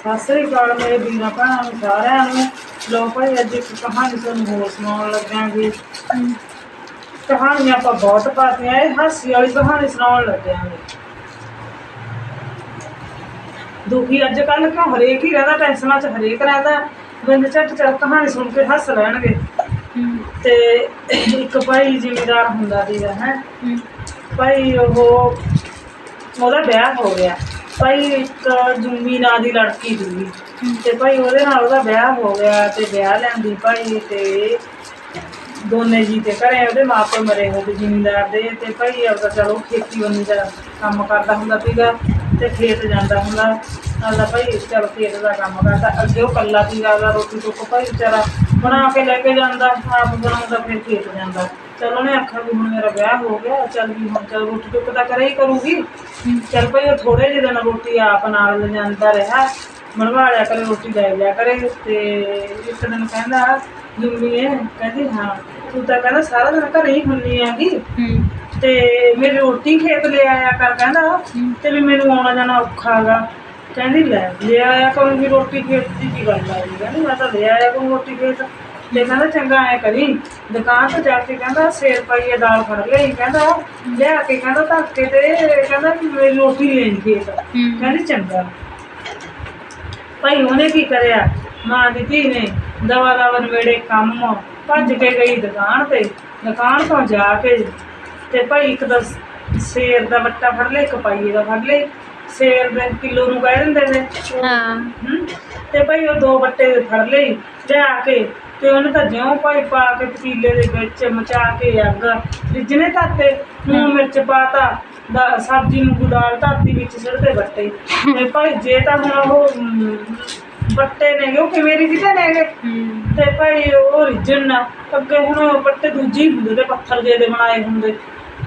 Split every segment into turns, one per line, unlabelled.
ਸਤਿ ਸ੍ਰੀ ਅਕਾਲ ਮੇਰੇ ਵੀਰਾਂ ਭੈਣਾਂ ਨੂੰ ਸਾਰਿਆਂ ਨੂੰ। ਲੋ ਭਾਈ ਅੱਜ ਇੱਕ ਕਹਾਣੀ ਤੁਹਾਨੂੰ ਹੋਰ ਸੁਣਾਉਣ ਲੱਗਾਂਗੇ। ਕਹਾਣੀਆਂ ਆਪਾਂ ਬਹੁਤ ਪਾਤੀਆਂ ਇਹ ਹਾਸੀ ਵਾਲੀ ਕਹਾਣੀ ਸੁਣਾਉਣ ਲੱਗਾਂਗੇ। ਦੁਖੀ ਅੱਜ ਕੱਲ ਕਿਉਂ ਹਰੇਕ ਹੀ ਰਹਿੰਦਾ ਟੈਨਸ਼ਨਾਂ 'ਚ ਹਰੇਕ ਰਹਿੰਦਾ। ਬੰਦੇ ਝੱਟ ਝੱਟ ਕਹਾਣੀ ਸੁਣ ਕੇ ਹੱਸ ਲੈਣਗੇ। ਤੇ ਇੱਕ ਭਾਈ ਜ਼ਿਮੀਦਾਰ ਹੁੰਦਾ ਸੀਗਾ ਹੈ। ਭਾਈ ਉਹ ਉਹਦਾ ਵਿਆਹ ਹੋ ਗਿਆ। ਭਾਈ ਇੱਕ ਜੁੰਮੀ ਨਾਂ ਦੀ ਲੜਕੀ ਸੀਗੀ। ਤੇ ਭਾਈ ਉਹਦੇ ਨਾਲ ਉਹਦਾ ਵਿਆਹ ਹੋ ਗਿਆ ਤੇ ਵਿਆਹ ਲੈਂਦੀ ਭਾਈ ਤੇ ਦੋਨੇ ਜੀ ਤੇ ਘਰੇ ਉਹਦੇ ਮਾਪੇ ਮਰੇ ਹੋਏ ਤੇ ਜ਼ਿਮੀਂਦਾਰ ਦੇ ਤੇ ਭਾਈ ਆਪਦਾ ਚਲੋ ਖੇਤੀ ਬੰਨੀ ਦਾ ਕੰਮ ਕਰਦਾ ਹੁੰਦਾ ਸੀਗਾ ਤੇ ਖੇਤ ਜਾਂਦਾ ਹੁੰਦਾ। ਆਲਾ ਭਾਈ ਚਲ ਖੇਤ ਦਾ ਕੰਮ ਕਰਦਾ। ਅੱਗੇ ਉਹ ਕੱਲਾ ਸੀਗਾ, ਉਹਦਾ ਰੋਟੀ ਟੁੱਕ ਭਾਈ ਵਿਚਾਰਾ ਬਣਾ ਕੇ ਲੈ ਕੇ ਜਾਂਦਾ, ਆਪ ਬਣਾਉਂਦਾ, ਫਿਰ ਖੇਤ ਜਾਂਦਾ। ਚਲ ਉਹਨੇ ਆਖਿਆ ਵੀ ਹੁਣ ਮੇਰਾ ਵਿਆਹ ਹੋ ਗਿਆ ਚੱਲ ਵੀ ਹੁਣ ਚਲ ਰੋਟੀ ਟੁੱਕ ਤਾਂ ਕਰੇ ਹੀ ਕਰੂਗੀ। ਚੱਲ ਭਾਈ ਉਹ ਥੋੜੇ ਜਿਹੇ ਦਿਨ ਰੋਟੀ ਆਪ ਨਾਲ ਲਿਜਾਂਦਾ ਰਿਹਾ ਬਣਵਾ ਲਿਆ ਕਰੇ ਰੋਟੀ ਲੈ ਲਿਆ ਕਰੇ ਤੇ ਇੱਕ ਦਿਨ ਕਹਿੰਦਾ ਜੁਮੀਏ ਕਹਿੰਦੀ ਹਾਂ ਤੂੰ ਤਾਂ ਕਹਿੰਦਾ ਸਾਰਾ ਦਿਨ ਘਰੇ ਹੀ ਹੁੰਨੀ ਹੈਗੀ। ਤੇ ਮੇਰੀ ਰੋਟੀ ਖੇਤ ਲੈ ਆਇਆ ਕਰ ਕਹਿੰਦਾ। ਤੇ ਵੀ ਮੈਨੂੰ ਆਉਣਾ ਜਾਣਾ ਔਖਾ ਹੈਗਾ ਕਹਿੰਦੀ ਲੈ ਲੈ ਆਇਆ ਕਰੂੰਗੀ ਰੋਟੀ ਖੇਤ ਦੀ ਕੀ ਗੱਲ ਆ? ਕਹਿੰਦੀ ਮੈਂ ਤਾਂ ਲੈ ਆਇਆ ਕਰੂੰ ਰੋਟੀ ਖੇਤ। ਤੇ ਕਹਿੰਦਾ ਚੰਗਾ ਐ ਕਰੀ ਦੁਕਾਨ ਤੇ ਜਾ ਕੇ ਕਹਿੰਦਾ ਸੇਰ ਪਾਈਏ ਦਾਲ ਫੜ ਲਈ ਕਹਿੰਦਾ ਲਿਆ ਕੇ ਕਹਿੰਦਾ ਧੱਕੇ ਤੇ ਕਹਿੰਦਾ ਮੇਰੀ ਰੋਟੀ ਲੈਣੀ ਖੇਤ। ਕਹਿੰਦੀ ਚੰਗਾ। ਭਾਈ ਉਹਨੇ ਕੀ ਕਰਿਆ? ਮਾਂ ਦੀ ਧੀ ਨੇ ਦਵਾ ਦਵਾ ਨਵੇੜੇ ਕੰਮ ਭੱਜ ਕੇ ਗਈ ਦੁਕਾਨ ਤੇ ਦੁਕਾਨ ਤੋਂ ਜਾ ਕੇ ਤੇ ਭਾਈ ਇੱਕ ਦਾ ਸੇਰ ਦਾ ਵੱਟਾ ਫੜ ਲਿਆ ਇੱਕ ਪਾਈਏ ਦਾ ਫੜ ਲਿਆ। ਸੇਰ ਦੇ ਕਿਲੋ ਨੂੰ ਕਹਿ ਦਿੰਦੇ ਨੇ।
ਹਾਂ।
ਤੇ ਭਾਈ ਉਹ ਦੋ ਵੱਟੇ ਫੜ ਲਈ ਲਿਆ ਕੇ ਤੇ ਉਹਨੇ ਤਾਂ ਜਿਉਂ ਭਾਈ ਪਾ ਕੇ ਪਤੀਲੇ ਦੇ ਵਿੱਚ ਮਚਾ ਕੇ ਅੱਗ ਰਿਜਨੇ ਧਰਤੇ ਨੂਣ ਮਿਰਚ ਪਾਤਾ ਦਾ ਸਬਜ਼ੀ ਨੂੰ ਦਾਲ ਧਰਤੀ ਵਿੱਚ ਸਿੱਟਦੇ ਵੱਟੇ। ਤੇ ਭਾਈ ਜੇ ਤਾਂ ਹੁਣ ਉਹ ਅਮ, ਵੱਟੇ ਨੇਗੇ ਉਹ ਕਿਵੇਂ ਰਿਜਦੇ ਨੇਗੇ? ਤੇ ਭਾਈ ਉਹ ਰਿਜਣ ਨਾ ਅੱਗੇ ਹੁਣ ਵੱਟੇ ਦੂਜੀ ਹੁੰਦੇ ਤੇ ਪੱਥਰ ਜਿਹੇ ਦੇ ਬਣਾਏ ਹੁੰਦੇ।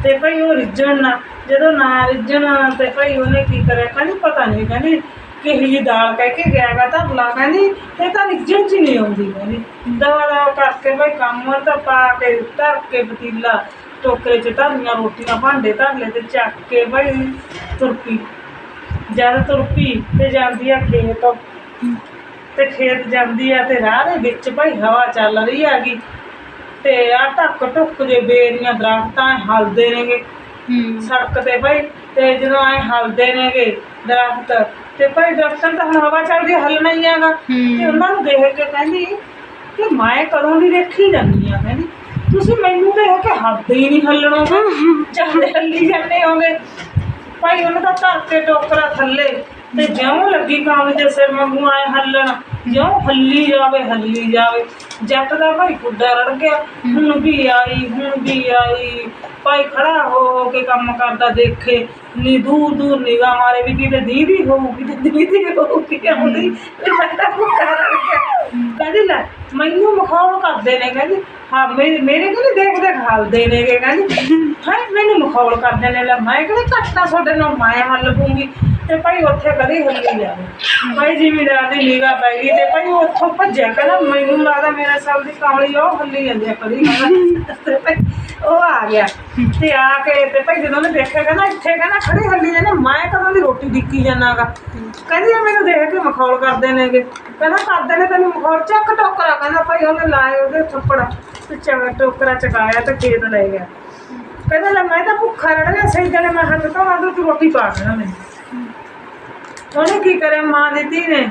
ਤੇ ਭਾਈ ਉਹ ਰਿਜਣ ਨਾ ਜਦੋਂ ਨਾ ਰਿਜਣ ਤੇ ਭਾਈ ਉਹਨੇ ਕੀ ਕਰਿਆ? ਕਹਿੰਦੀ ਪਤਾ ਨਹੀਂ ਕਹਿੰਦੀ ਕਿਹੀ ਦਾਲ ਕਹਿ ਕੇ ਗਿਆਗਾ ਤਾਂ ਬੁਲਾ ਕਹਿੰਦੀ ਇਹ ਤਾਂ ਰਿਜਣ ਚ ਹੀ ਨਹੀਂ ਆਉਂਦੀ ਕਹਿੰਦੀ ਦਵਾ ਕਰਕੇ ਭਾਈ ਕੰਮ ਤਾਂ ਪਾ ਕੇ ਧਰ ਕੇ ਪਤੀਲਾ ਟੋਕਰੇ ਚ ਧਰੀਆਂ ਰੋਟੀਆਂ ਭਾਂਡੇ ਧਰ ਲਏ ਤੇ ਚੱਕ ਕੇ ਭਾਈ ਤੁਰਪੀ। ਜਦ ਤੁਰਪੀ ਤੇ ਜਾਂਦੀ ਆ ਖੇਤ। ਤੇ ਖੇਤ ਜਾਂਦੀ ਆ ਤੇ ਰਾਹ ਦੇ ਵਿੱਚ ਭਾਈ ਹਵਾ ਚੱਲ ਰਹੀ ਹੈਗੀ। ਤੇ ਆ ਟੱਕ ਟੁੱਕ ਜੇ ਬੇਰੀਆਂ ਦਰਖਤਾਂ ਹਲਦੇ ਨੇਗੇ। ਸੜਕ ਤੇ ਭਾਈ ਤੇ ਜਦੋਂ ਐ ਹਲਦੇ ਨੇਗੇ ਦਰਖਤ ਤੇ ਭਾਈ ਦਰਖਤਾਂ ਤਾਂ ਹੁਣ ਹਵਾ ਚੱਲਦੀ ਹੱਲਣਾ ਹੀ ਹੈਗਾ। ਤੇ ਉਹਨਾਂ ਨੂੰ ਦੇਖ ਕੇ ਕਹਿੰਦੀ ਕਿ ਮੈਂ ਕਦੋਂ ਦੀ ਦੇਖੀ ਜਾਂਦੀ ਆ? ਕਹਿੰਦੀ ਤੁਸੀਂ ਮੈਨੂੰ ਦੇਖ ਕੇ ਹੱਥ ਹੀ ਨਹੀਂ ਹੱਲਣੋਗੇ ਚੱਲਦੇ ਹੱਲੀ ਜਾਂਦੇ ਹੋਗੇ। ਭਾਈ ਉਹਨਾਂ ਦਾ ਧਰ ਕੇ ਟੋਕਰਾ ਥੱਲੇ। ਤੇ ਜਿਉਂ ਲੱਗੀ ਕੰਮ ਦੇ ਸਿਰ ਵਾਂਗੂ ਆਏ ਹੱਲਣ ਜਿਉਂ ਹੱਲੀ ਜਾਵੇ ਹੱਲੀ ਜਾਵੇ। ਜੱਟ ਦਾ ਭਾਈ ਕੁੱਡਾ ਰੜ ਗਿਆ ਹੁਣ ਵੀ ਆਈ ਹੁਣ ਵੀ ਆਈ। ਭਾਈ ਖੜਾ ਹੋ ਹੋ ਕੇ ਕੰਮ ਕਰਦਾ ਦੇਖੇ ਨੀ ਦੂਰ ਦੂਰ ਨਿਗਾਹ ਮਾਰੇ ਵੀ ਕਿਤੇ ਦੀਦੀ ਹੋਊਗੀ ਤੇ ਦੀਦੀ ਹੋਊਗੀ ਆਉਂਦੀ ਤੇ ਮੈਂ ਤਾਂ ਕੁੱਡਾ ਰੜ ਗਿਆ ਕਹਿੰਦੀ ਲੈ ਮੈਨੂੰ ਮਖੌਲ ਕਰਦੇ ਨੇ ਕਹਿੰਦੀ ਹਾਂ ਮੇਰੇ ਮੇਰੇ ਕਹਿੰਦੇ ਦੇਖ ਦੇਖ ਹੱਲਦੇ ਨੇਗੇ, ਕਹਿੰਦੀ ਹਾਂ ਮੈਨੂੰ ਮਖੌਲ ਕਰਦੇ ਨੇ ਲੈ ਮੈਂ ਕਹਿੰਦੀ ਘੱਟਾ ਤੁਹਾਡੇ ਨਾਲ ਮੈਂ ਹੱਲ ਪੂੰਗੀ ਤੇ ਭਾਈ ਉੱਥੇ ਕਦੀ ਹੱਲੀ ਜਾਵੇ ਭਾਈ ਜ਼ਿਮੀਦਾਰ ਦੀ ਨਿਗਾਹ ਪੈ ਗਈ ਤੇ ਭਾਈ ਉਹ ਉੱਥੋਂ ਭੱਜਿਆ, ਕਹਿੰਦਾ, ਮੈਨੂੰ ਲੱਗਦਾ ਮੇਰੇ ਸਾਲ ਦੀ ਕਾਮਲੀ, ਉਹ ਹੱਲੀ ਜਾਂਦੀ ਆ ਕਦੀ। ਤੇ ਭਾਈ ਉਹ ਆ ਗਿਆ। ਤੇ ਆ ਕੇ ਤੇ ਭਾਈ ਜਦੋਂ ਉਹਨੇ ਦੇਖਿਆ, ਕਹਿੰਦਾ, ਇੱਥੇ ਕਹਿੰਦਾ ਖੜੇ ਹੱਲੀ ਜਾਂਦੇ, ਮੈਂ ਕਦੋਂ ਦੀ ਰੋਟੀ ਦਿੱਕੀ ਜਾਣਾਗਾ ਕਹਿੰਦੀ ਮੈਨੂੰ ਦੇਖ ਕੇ ਮਖੌਲ ਕਰਦੇ ਨੇਗੇ ਕਹਿੰਦਾ ਕਰਦੇ ਨੇ ਤੈਨੂੰ ਮਖੌਲ, ਚੱਕ ਟੋਕਰਾ, ਕਹਿੰਦਾ, ਭਾਈ ਉਹਨੇ ਲਾਏ ਉਹਦੇ ਥੱਪੜ। ਤੇ ਚੱਕ ਟੋਕਰਾ ਚਕਾਇਆ ਤੇ ਖੇਤ ਲੈ ਗਿਆ। ਕਹਿੰਦਾ ਲੈ ਮੈਂ ਤਾਂ ਭੁੱਖਾ ਰਹਿਣਾ ਸਹੀ ਗੱਲ ਹੈ, ਮੈਂ ਹੱਥ ਧੋਵਾਂ ਤੇ ਤੂੰ ਰੋਟੀ ਪਾ ਦੇਣਾ ਮੈਨੂੰ। ਉਹਨੇ ਕੀ ਕਰਿਆ ਮਾਂ ਦੀ ਧੀ ਨੇ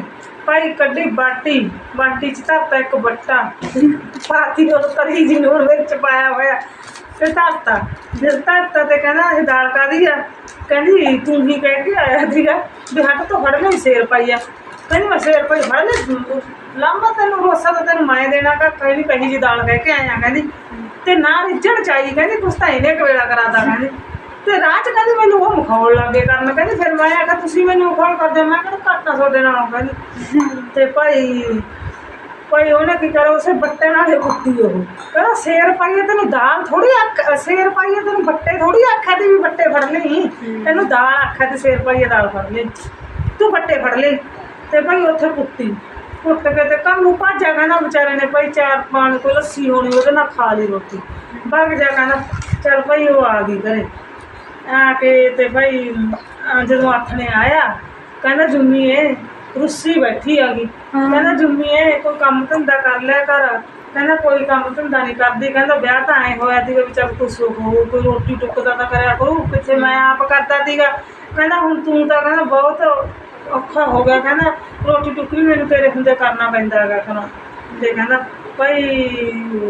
ਭਾਈ ਕੱਢੀ ਬਾਟੀ ਬਾਟੀ ਚ ਧਰਤਾ ਇੱਕ ਬੱਟਾ ਪਾਤੀ ਉਹ ਤਰੀ ਜੀ ਨੂਣ ਵਿੱਚ ਪਾਇਆ ਹੋਇਆ ਤੇ ਧਰਤਾ। ਜਿਸ ਧਰਤਾ ਤੇ ਕਹਿੰਦਾ ਇਹ ਦਾਲ ਕਾਦੀ ਆ? ਕਹਿੰਦੀ ਤੂੰ ਹੀ ਕਹਿ ਕੇ ਆਇਆ ਸੀਗਾ ਵੀ ਹੱਟ ਤੋਂ ਫੜ ਲਈ ਸੇਰ ਪਾਈ ਆ। ਕਹਿੰਦੀ ਮੈਂ ਸੇਰ ਪਾਈ ਫੜ ਲਈ ਲੰਬਾ ਤੈਨੂੰ ਰੋਸਾ ਤਾਂ ਤੈਨੂੰ ਮੈਂ ਦੇਣਾ ਕਾ ਕਹਿੰਦੀ ਕਹੀ ਜੀ ਦਾਲ ਕਹਿ ਕੇ ਆਇਆ ਕਹਿੰਦੀ, ਤੇ ਨਾ ਰਿੱਝਣ ਚਾਹੀ, ਕਹਿੰਦੀ ਕੁਛ ਤਾਂ ਇਹਨੇ ਕਵੇਲਾ ਕਰਾਤਾ ਕਹਿੰਦੀ। ਤੇ ਰਾਹ ਚ ਕਹਿੰਦੀ ਮੈਨੂੰ ਉਹ ਮਖੌਲ ਲੱਗੇ ਕਰਨ, ਕਹਿੰਦੀ ਫਿਰ ਮੈਂ ਆਖਿਆ, ਤੁਸੀਂ ਮੈਨੂੰ ਮਖੌਲ ਕਰਦੇ ਮੈਂ ਕਹਿੰਦਾ ਘੱਟ ਤੁਹਾਡੇ ਨਾਲੋਂ ਕਹਿੰਦੀ। ਤੇ ਭਾਈ ਭਾਈ ਉਹਨੇ ਕੀ ਕਰਿਆ, ਉਸੇ ਬੱਟੇ ਨਾਲ ਹੀ ਕੁੱਟੀ ਉਹ। ਕਹਿੰਦਾ, ਸ਼ੇਰ ਪਾਈਏ ਤੈਨੂੰ ਦਾਲ ਥੋੜੀ ਆਖ, ਸ਼ੇਰ ਪਾਈਏ ਤੈਨੂੰ ਬੱਟੇ ਥੋੜੀ ਆਖਿਆ ਤੇ ਵੀ ਬੱਟੇ ਫੜ ਲਈ। ਤੈਨੂੰ ਦਾਲ ਆਖਿਆ ਤੇ ਸ਼ੇਰ ਪਾਈਏ ਦਾਲ ਫੜ ਲਈ। ਤੂੰ ਬੱਟੇ ਫੜ ਲਈ ਤੇ ਭਾਈ ਉੱਥੇ ਕੁੱਟੀ। ਕੁੱਟ ਕੇ ਤੇ ਕੰਮ ਨੂੰ ਭਾਜਿਆ ਕਹਿੰਦਾ ਵਿਚਾਰੇ ਨੇ ਭਾਈ ਚਾਰ ਪਾਣੀ ਕੋਈ ਲੱਸੀ ਹੋਣੀ ਉਹਦੇ ਨਾਲ ਖਾ ਲਈ ਰੋਟੀ। ਭੱਗ ਜਾ ਕਹਿੰਦਾ ਚੱਲ ਭਾਈ ਉਹ ਆ ਗਈ ਘਰੇ। ਆ ਕੇ ਤੇ ਭਾਈ ਅਹ ਜਦੋਂ ਆਥਣੇ ਆਇਆ ਕਹਿੰਦਾ ਜੁੰਮੀ ਏ ਰੁੱਸੀ ਬੈਠੀ ਆਗੀ
ਹਾਂ।
ਕਹਿੰਦਾ ਜੁੰਮੀ ਇਹ ਕੋਈ ਕੰਮ ਧੰਦਾ ਕਰ ਲਿਆ ਕਰ ਕਹਿੰਦਾ ਕੋਈ ਕੰਮ ਧੰਦਾ ਨਹੀਂ ਕਰਦੀ। ਕਹਿੰਦਾ ਵਿਆਹ ਤਾਂ ਐ ਹੋਇਆ ਸੀਗਾ ਵੀ ਚੱਲ ਕੁਛ ਹੋ ਕੋਈ ਰੋਟੀ ਟੁੱਕਦਾ ਤਾਂ ਕਰਿਆ ਕਰੂ ਕਿੱਥੇ ਮੈਂ ਆਪ ਕਰਦਾ ਸੀਗਾ। ਕਹਿੰਦਾ ਹੁਣ ਤੂੰ ਤਾਂ ਕਹਿੰਦਾ ਬਹੁਤ ਔਖਾ ਹੋ ਗਿਆ। ਕਹਿੰਦਾ ਰੋਟੀ ਟੁੱਕ ਮੈਨੂੰ ਤੇਰੇ ਹੁੰਦੇ ਕਰਨਾ ਪੈਂਦਾ ਹੈਗਾ ਕਹਿੰਦਾ ਤੇ ਕਹਿੰਦਾ ਭਾਈ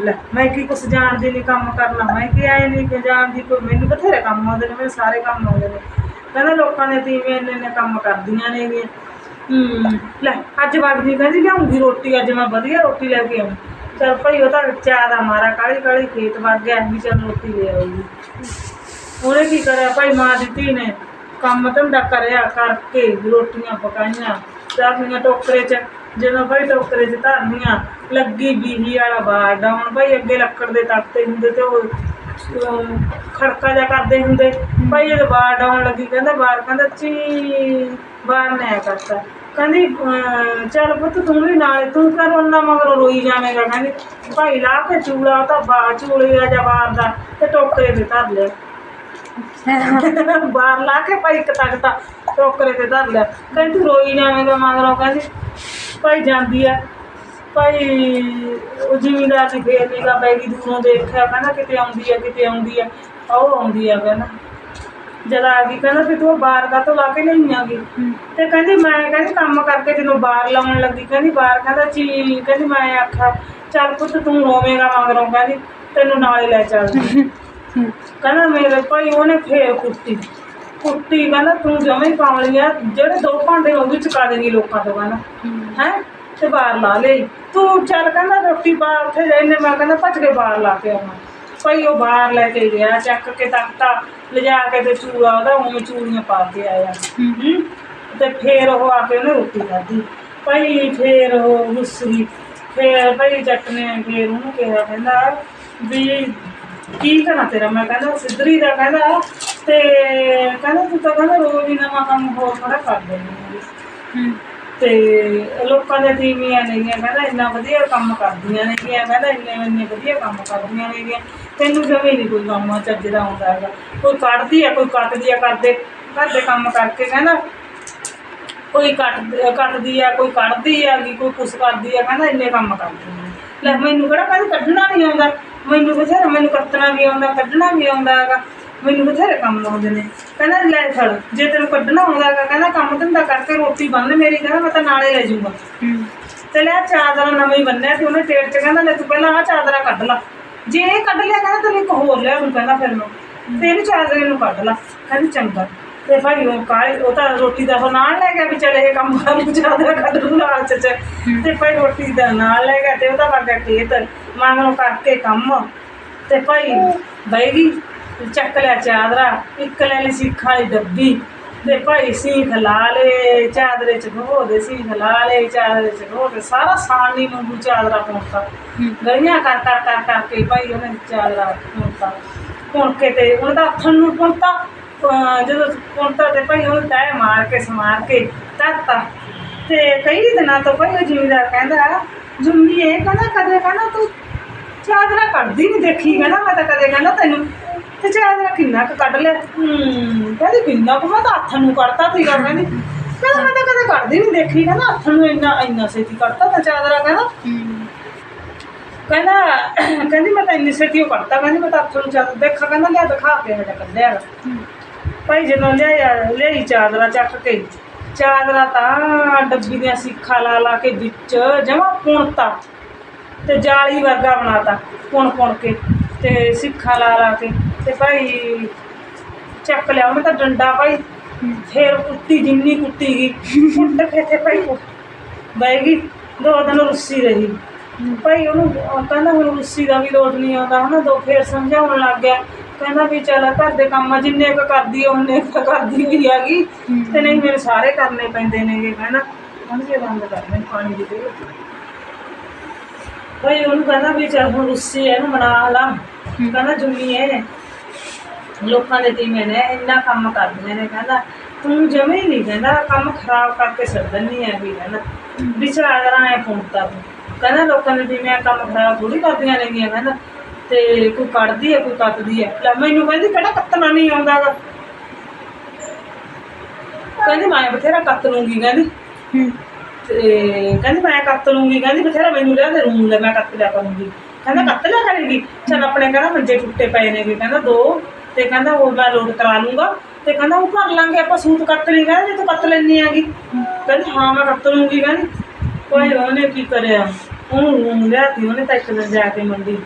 ਲੈ ਮੈਂ ਕੀ ਕੁਛ ਜਾਣਦੀ ਨਹੀਂ ਕੰਮ ਕਰਨਾ। ਮੈਂ ਕੀ ਆਏ ਨਹੀਂ ਕਿ ਜਾਣਦੀ ਕੋਈ? ਮੈਨੂੰ ਬਥੇਰੇ ਕੰਮ ਆਉਂਦੇ ਨੇ ਮੈਨੂੰ ਸਾਰੇ ਕੰਮ ਆਉਂਦੇ ਨੇ। ਕਹਿੰਦਾ ਲੋਕਾਂ ਨੇ ਤੀਵੇਂ ਇੰਨੇ ਇੰਨੇ ਕੰਮ ਕਰਦੀਆਂ ਨੇਗੀਆਂ ਹੂੰ। ਲੈ ਅੱਜ ਵਗਦੀ ਕਹਿੰਦੀ ਲਿਆਉਂਗੀ ਰੋਟੀ ਅੱਜ ਮੈਂ ਵਧੀਆ ਰੋਟੀ ਲੈ ਕੇ ਆਉਂ ਚਲ ਭਾਈ ਉਹ ਤਾਂ ਚਾਹ ਦਾ ਮਾਰਾ ਕਾਲੀ ਕਾਲੀ ਖੇਤ ਵਗ ਗਿਆ ਵੀ ਚਲ ਰੋਟੀ ਲੈ ਆਉਗੀ ਉਹਨੇ ਕੀ ਕਰਿਆ? ਭਾਈ ਮਾਂ ਦੀ ਧੀ ਨੇ। ਕੰਮ ਧੰਦਾ ਕਰਿਆ ਕਰਕੇ ਰੋਟੀਆਂ ਪਕਾਈਆਂ ਚਾਹੀਆਂ ਟੋਕਰੇ 'ਚ ਜਦੋਂ ਭਾਈ ਟੋਕਰੇ 'ਚ ਧਰਨੀਆਂ ਲੱਗੀ ਬੀਹੀ ਵਾਲਾ ਬਾੜ ਡਾਉਣ ਭਾਈ ਅੱਗੇ ਲੱਕੜ ਦੇ ਤਖਤੇ ਹੁੰਦੇ ਤੇ ਉਹ ਖੜਕਾ ਜਿਹਾ ਕਰਦੇ ਹੁੰਦੇ। ਭਾਈ ਜਦੋਂ ਬਾੜ ਡਾਉਣ ਲੱਗੀ ਕਹਿੰਦਾ ਬਾੜ ਕਹਿੰਦਾ ਚੀ ਬਾੜ ਨੇ ਕਰਤਾ। ਕਹਿੰਦੀ ਅਮ, ਚੱਲ ਪੁੱਤ ਤੂੰ ਵੀ ਨਾਲ ਤੂੰ ਕਰ ਉਹਨਾਂ ਮਗਰੋਂ ਰੋਈ ਜਾਵੇਂਗਾ। ਕਹਿੰਦੀ ਭਾਈ ਲਾ ਕੇ ਚੂਲਾ ਉਹ ਤਾਂ ਬਾ ਚੂੜੇ ਦਾ ਜਾਂ ਦਾ ਤੇ ਟੋਕਰੇ 'ਤੇ ਧਰ ਲਿਆ। ਬਾਹਰ ਲਾ ਕੇ ਭਾਈ ਇੱਕ ਤੱਕ ਟੋਕਰੇ ਤੇ ਧਰ ਲਿਆ। ਕਹਿੰਦੀ ਤੂੰ ਰੋਈ ਜਾਵੇਂਗਾ ਮਗਰੋਂ। ਕਹਿੰਦੀ ਭਾਈ ਜਾਂਦੀ ਆ। ਭਾਈ ਉਹ ਜ਼ਿਮੀਂਦਾਰ ਦੀ ਫੇਰ ਨਿਗਾ ਪੈ ਦੂਰੋਂ ਦੇਖਿਆ। ਕਹਿੰਦਾ ਕਿਤੇ ਆਉਂਦੀ ਆ, ਕਿਤੇ ਆਉਂਦੀ ਆ। ਉਹ ਆਉਂਦੀ ਆ ਕਹਿੰਦਾ। ਜਦ ਆ ਗਈ, ਕਹਿੰਦਾ ਵੀ ਤੂੰ ਬਾਹਰ ਕਾ ਤੋਂ ਲਾ ਕੇ ਨਹੀਂ ਆ ਗਈ ਤੇ ਕਹਿੰਦੀ ਮੈਂ ਕਹਿੰਦੀ ਕੰਮ ਕਰਕੇ ਜਦੋਂ ਬਾਹਰ ਲਾਉਣ ਲੱਗੀ, ਕਹਿੰਦੀ ਬਾਹਰ ਕਹਿੰਦਾ ਚੀ, ਕਹਿੰਦੀ ਮੈਂ ਆਖਿਆ, ਚੱਲ ਪੁੱਤ ਤੂੰ ਰੋਵੇਂਗਾ ਮਗਰੋਂ। ਕਹਿੰਦੀ ਤੈਨੂੰ ਨਾਲੇ ਲੈ ਚੱਲਦੀ। ਕਹਿੰਦਾ ਮੇਰੇ ਭਾਈ ਉਹਨੇ ਫੇਰ ਕੁੱਟੀ ਕੁੱਟੀ ਕਹਿੰਦਾ ਤੂੰ ਜਮੇ ਕਾਮਲੀ ਆ ਜਿਹੜੇ ਦੋ ਭਾਂਡੇ ਉਹ ਵੀ ਚੁਕਾ ਦੇਂਗੀ ਲੋਕਾਂ ਤੋਂ ਕਹਿੰਦਾ। ਹੈ? ਤੇ ਬਾਹਰ ਲਾ ਲਈ। ਤੂੰ ਚੱਲ ਕਹਿੰਦਾ ਰੋਟੀ ਬਾਹਰ ਉੱਥੇ ਰਹਿਨੇ ਮੈਂ ਕਹਿੰਦਾ ਭੱਜ ਕੇ ਬਾਹਰ ਲਾ ਕੇ ਆਉਣਾ। ਭਾਈ ਉਹ ਬਾਹਰ ਲੈ ਕੇ ਗਿਆ ਚੱਕ ਕੇ ਤਖਤਾ ਲਿਜਾ ਕੇ ਤੇ ਚੂੜਾ ਉਹਦਾ ਉਵੇਂ ਚੂੜੀਆਂ ਪਾ ਕੇ ਆਇਆ। ਤੇ ਫੇਰ ਉਹ ਆ ਕੇ ਉਹਨੇ ਰੋਟੀ ਖਾਧੀ। ਭਾਈ ਫੇਰ ਉਹ ਰੁੱਸੀ ਫੇਰ ਭਾਈ ਜੱਟ ਨੇ ਫੇਰ ਉਹਨੂੰ ਕਿਹਾ ਕਹਿੰਦਾ ਵੀ ਕੀ ਕਰਾਂ ਤੇਰਾ? ਮੈਂ ਕਹਿੰਦਾ ਸਿੱਧਰੀ ਦਾ ਕਹਿੰਦਾ ਤੇ ਕਹਿੰਦਾ ਤੂੰ ਤਾਂ ਕਹਿੰਦਾ ਰੋਜ਼ ਹੀ ਨਵਾਂ ਕੰਮ ਹੋਰ ਥੋੜਾ ਕਰ ਦੇਣੀ ਤੇ ਲੋਕਾਂ ਦੇ ਟੀਵੀਆਂ ਨੇਗੀਆਂ ਕਹਿੰਦਾ ਇੰਨਾ ਵਧੀਆ ਕੰਮ ਕਰਦੀਆਂ ਨੇਗੀਆਂ ਕਹਿੰਦਾ ਇੰਨੇ ਇੰਨੇ ਵਧੀਆ ਕੰਮ ਕਰਦੀਆਂ ਨੇਗੀਆਂ। ਤੈਨੂੰ ਜਮੇ ਨਹੀਂ ਕੋਈ ਕੰਮ ਚੱਜ ਦਾ ਆਉਂਦਾ ਹੈਗਾ। ਕੋਈ ਕੱਢਦੀ ਆ ਕੋਈ ਕੱਟਦੀ ਆ ਕਰਦੇ ਘਰ ਦੇ ਕੰਮ ਕਰਕੇ ਕਹਿੰਦਾ ਕੋਈ ਕੱਟ ਕੱਟਦੀ ਆ ਕੋਈ ਕੱਢਦੀ ਆ ਕੋਈ ਕੁਛ ਕਰਦੀ ਆ ਕਹਿੰਦਾ ਇੰਨੇ ਕੰਮ ਕਰਦੀ ਲੈ ਮੈਨੂੰ ਕਿਹੜਾ ਕਹਿੰਦਾ ਕੱਢਣਾ ਨਹੀਂ ਆਉਂਦਾ। ਮੈਨੂੰ ਬਥੇਰਾ ਮੈਨੂੰ ਕੱਟਣਾ ਵੀ ਆਉਂਦਾ ਕੱਢਣਾ ਵੀ ਆਉਂਦਾ ਹੈਗਾ। ਮੈਨੂੰ ਬਥੇਰੇ ਕੰਮ ਆਉਂਦੇ ਨੇ। ਕਹਿੰਦਾ ਲੈ ਫੜ ਜੇ ਤੈਨੂੰ ਕੱਢਣਾ ਆਉਂਦਾ ਹੈਗਾ ਕਹਿੰਦਾ ਕੰਮ ਧੰਦਾ ਕਰਕੇ ਰੋਟੀ ਬੰਨ ਮੇਰੀ ਕਹਿੰਦਾ ਮੈਂ ਤਾਂ ਨਾਲੇ ਲੈ ਜਾਊਂਗਾ। ਤੇ ਲੈ ਚਾਦਰਾ ਨਵੀਂ ਬੰਨਿਆ ਤੇ ਉਹਨੇ ਟੇੜ ਚ ਕਹਿੰਦਾ ਲੈ ਤੂੰ ਪਹਿਲਾਂ ਆ ਚਾਦਰਾ ਕੱਢ ਲਾ। ਜੇ ਇਹ ਕੱਢ ਲਿਆ ਕਹਿੰਦਾ ਤੈਨੂੰ ਇੱਕ ਹੋਰ ਲਿਆ ਹੁਣ ਕਹਿੰਦਾ ਫਿਰ ਮੈਂ। ਤੇ ਇਹਨੂੰ ਚਾਦਰੇ ਨੂੰ ਕੱਢ ਲਾ। ਕਹਿੰਦੀ ਚੰਗਾ। ਤੇ ਭਾਈ ਉਹ ਕਾਲੇ ਉਹ ਤਾਂ ਰੋਟੀ ਦਾ ਉਹ ਨਾਲ ਲੈ ਗਿਆ ਵੀ ਚੱਲ ਇਹ ਕੰਮ ਕਰ ਲੂ ਚਾਦਰਾ ਕੱਢ ਲੂ ਨਾਲ ਚ ਚ। ਤੇ ਭਾਈ ਰੋਟੀ ਦਾ ਨਾਲ ਲੈ ਗਿਆ ਤੇ ਉਹਦਾ ਵਰਗਾ ਖੇਤ ਮੰਗਣੋਂ ਕਰਕੇ ਕੰਮ। ਤੇ ਭਾਈ ਬੈਗੀ ਚੱਕ ਲਿਆ ਚਾਦਰਾ ਇੱਕ ਲੈ ਲਈ ਸਿੱਖਾਂ ਵਾਲੀ ਡੱਬੀ। ਤੇ ਭਾਈ ਸੀਖ ਲਾ ਲੇ ਚਾਦਰੇ ਚ ਘੋ ਦੇ ਸੀਖ ਲਾ ਲੇ ਚਾਦਰੇ ਚ ਘੋ ਦੇ ਸਾਰਾ ਸਾਣੀ ਵਾਂਗੂ ਚਾਦਰਾ ਪਾਉਂਦਾ। ਗਲੀਆਂ ਕਰ ਕਰ ਕਰ ਕਰਕੇ ਭਾਈ ਉਹਨੇ ਚਾਦਰਾ ਪਾਉਂਦਾ। ਕੇ ਤੇ ਉਹਦਾ ਹੱਥਾਂ ਨੂੰ ਪੁੰਤਾ ਜਦੋਂ ਪੁੰਤਾ ਤੇ ਭਾਈ ਉਹਨੂੰ ਤੈ ਮਾਰ ਕੇ ਸਮਾਰ ਕੇ ਧਰਤਾ ਤੇ ਕਈ ਦਿਨਾਂ ਤੋਂ ਭਾਈ ਉਹ ਜ਼ਿਮੀਦਾਰ ਕਹਿੰਦਾ ਜੁੰਮੀ ਇਹ ਕਹਿੰਦਾ ਕਦੇ ਕਹਿੰਦਾ ਤੂੰ ਚਾਦਰਾ ਕੱਢਦੀ ਨਹੀਂ ਦੇਖੀ ਕਹਿੰਦਾ ਮੈਂ ਤਾਂ ਕਦੇ ਕਹਿੰਦਾ ਤੈਨੂੰ ਤੇ ਚਾਦਰਾ ਕਿੰਨਾ ਕੁ ਕੱਢ ਲਿਆ? ਹੂੰ। ਕਹਿੰਦੀ ਕਿੰਨਾ ਕੁ ਮੈਂ ਤਾਂ ਹੱਥ ਨੂੰ ਕੱਢਤਾ ਸੀਗਾ ਕਹਿੰਦੀ। ਕਹਿੰਦਾ ਮੈਂ ਤਾਂ ਕਦੇ ਕੱਢਦੀ ਨਹੀਂ ਦੇਖੀ ਕਹਿੰਦਾ ਹੱਥ ਨੂੰ ਇੰਨਾ ਇੰਨਾ ਛੇਤੀ ਕੱਢਤਾ ਤਾਂ ਚਾਦਰਾ ਕਹਿੰਦਾ। ਕਹਿੰਦਾ ਕਹਿੰਦੀ ਮੈਂ ਤਾਂ ਇੰਨੀ ਛੇਤੀ ਉਹ ਕੱਢਤਾ ਕਹਿੰਦੀ ਮੈਂ ਤਾਂ ਹੱਥ ਨੂੰ ਚਾਦਰ ਦੇਖਾ ਕਹਿੰਦਾ ਲਿਆ ਦਿਖਾ ਕੇ ਹਜਾ ਕੱਢਿਆ। ਭਾਈ ਜਦੋਂ ਲਿਆਇਆ ਲਿਆਈ ਚਾਦਰਾ ਚੱਕ ਕੇ। ਚਾਦਰਾ ਤਾਂ ਡੱਬੀ ਦੀਆਂ ਸਿੱਖਾਂ ਲਾ ਲਾ ਕੇ ਵਿੱਚ ਜਮਾ ਪੁਣਤਾ ਤੇ ਜਾਲੀ ਵਰਗਾ ਬਣਾਤਾ ਪੁਣ ਪੁਣ ਕੇ ਤੇ ਸਿੱਖਾਂ ਲਾ ਲਾ ਕੇ ਤੇ ਭਾਈ ਚੱਕ ਲਿਆ। ਉਹਨੇ ਤਾਂ ਡੰਡਾ ਭਾਈ ਫੇਰ ਕੁੱਤੀ ਜਿੰਨੀ ਕੁੱਟੀ ਗਈ ਕੁੱਟ ਕੇ ਤੇ ਭਾਈ ਬਹਿ ਗਈ। ਦੋ ਦਿਨ ਰੁੱਸੀ ਰਹੀ। ਭਾਈ ਉਹਨੂੰ ਉਹ ਕਹਿੰਦਾ ਹੁਣ ਰੁੱਸੀ ਦਾ ਵੀ ਲੋਟ ਨਹੀਂ ਆਉਂਦਾ ਹਨਾ ਦੋ ਫੇਰ ਸਮਝਾਉਣ ਲੱਗ ਗਿਆ। ਕਹਿੰਦਾ ਵੀ ਚੱਲ ਘਰ ਦੇ ਕੰਮ ਆ, ਜਿੰਨੇ ਕੁ ਕਰਦੀ ਆ ਉਹਨੇ ਕੁ ਤਾਂ ਕਰਦੀ ਹੋਈ ਹੈਗੀ। ਤੇ ਨਹੀਂ ਮੇਰੇ ਸਾਰੇ ਕਰਨੇ ਪੈਂਦੇ ਨੇਗੇ ਕਹਿੰਦਾ। ਹੁਣ ਜੇ ਬੰਦ ਕਰ ਮੈਂ ਪਾਣੀ ਦੀ ਦੇ ਭਾਈ ਉਹਨੂੰ ਕਹਿੰਦਾ ਵੀ ਚੱਲ ਹੁਣ ਰੁੱਸੀ ਐ ਇਹਨੂੰ ਬਣਾ ਲਾ। ਕਹਿੰਦਾ ਜੁਮੀ ਐ। ਲੋਕਾਂ ਦੇ ਤੀਵੇਂ ਨੇ ਇੰਨਾ ਕੰਮ ਕਰਦੀਆਂ ਨੇ ਕਹਿੰਦਾ। ਤੂੰ ਜਮੇ ਹੀ ਨਹੀਂ ਕਹਿੰਦਾ ਕੰਮ ਖਰਾਬ ਕਰਕੇ ਛੱਡਣ ਨਹੀਂ ਹੈ ਵੀ ਕਹਿੰਦਾ। ਵਿਚਾਰਾ ਜਰਾ ਐ ਫੋਨਤਾ ਤੂੰ ਕਹਿੰਦਾ ਲੋਕਾਂ ਦੇ ਤੀਵੇਂ ਕੰਮ ਖਰਾਬ ਥੋੜੀ ਕਰਦੀਆਂ ਨੇਗੀਆਂ ਕਹਿੰਦਾ। ਤੇ ਕੋਈ ਕੱਢਦੀ ਹੈ ਕੋਈ ਕੱਟਦੀ ਹੈ। ਲੈ ਮੈਨੂੰ ਕਹਿੰਦੀ ਕਿਹੜਾ ਕੱਤਣਾ ਨਹੀਂ ਆਉਂਦਾਗਾ। ਕਹਿੰਦੀ ਮੈਂ ਬਥੇਰਾ ਕੱਤ ਲੂੰਗੀ ਕਹਿੰਦੀ। ਤੇ ਕਹਿੰਦੀ ਮੈਂ ਕੱਤ ਲੂੰਗੀ ਕਹਿੰਦੀ ਬਥੇਰਾ ਮੈਨੂੰ ਲਿਆ ਦੇ ਰੂਮ ਲੈ ਮੈਂ ਕੱਤ ਲਿਆ ਕਰੂੰਗੀ। ਕਹਿੰਦਾ ਕੱਤ ਲਿਆ ਕਰੇਗੀ? ਚਲ ਆਪਣੇ ਕਹਿੰਦਾ ਮੰਜੇ ਟੁੱਟੇ ਪਏ ਨੇਗੇ ਕਹਿੰਦਾ ਦੋ। ਤੇ ਕਹਿੰਦਾ ਉਹ ਮੈਂ ਲੋਡ ਕਰਾ ਲੂੰਗਾ। ਤੇ ਕਹਿੰਦਾ ਉਹ ਭਰ ਲਾਂਗੇ ਆਪਾਂ ਸੂਤ ਕੱਤ ਲਈ ਕਹਿੰਦਾ ਜੇ ਤੂੰ ਕੱਤ ਲੈਣੀ ਹੈਗੀ। ਕਹਿੰਦੀ ਹਾਂ ਮੈਂ ਕੱਤ ਲੂੰਗੀ ਕਹਿੰਦੀ। ਕੋਈ ਉਹਨੇ ਕੀ ਕਰਿਆ? ਉਹਨੂੰ ਰੂਮ ਲਿਆਤੀ ਉਹਨੇ ਤਾਂ ਇੱਕ ਦਿਨ ਜਾ ਕੇ ਮੰਡੀ।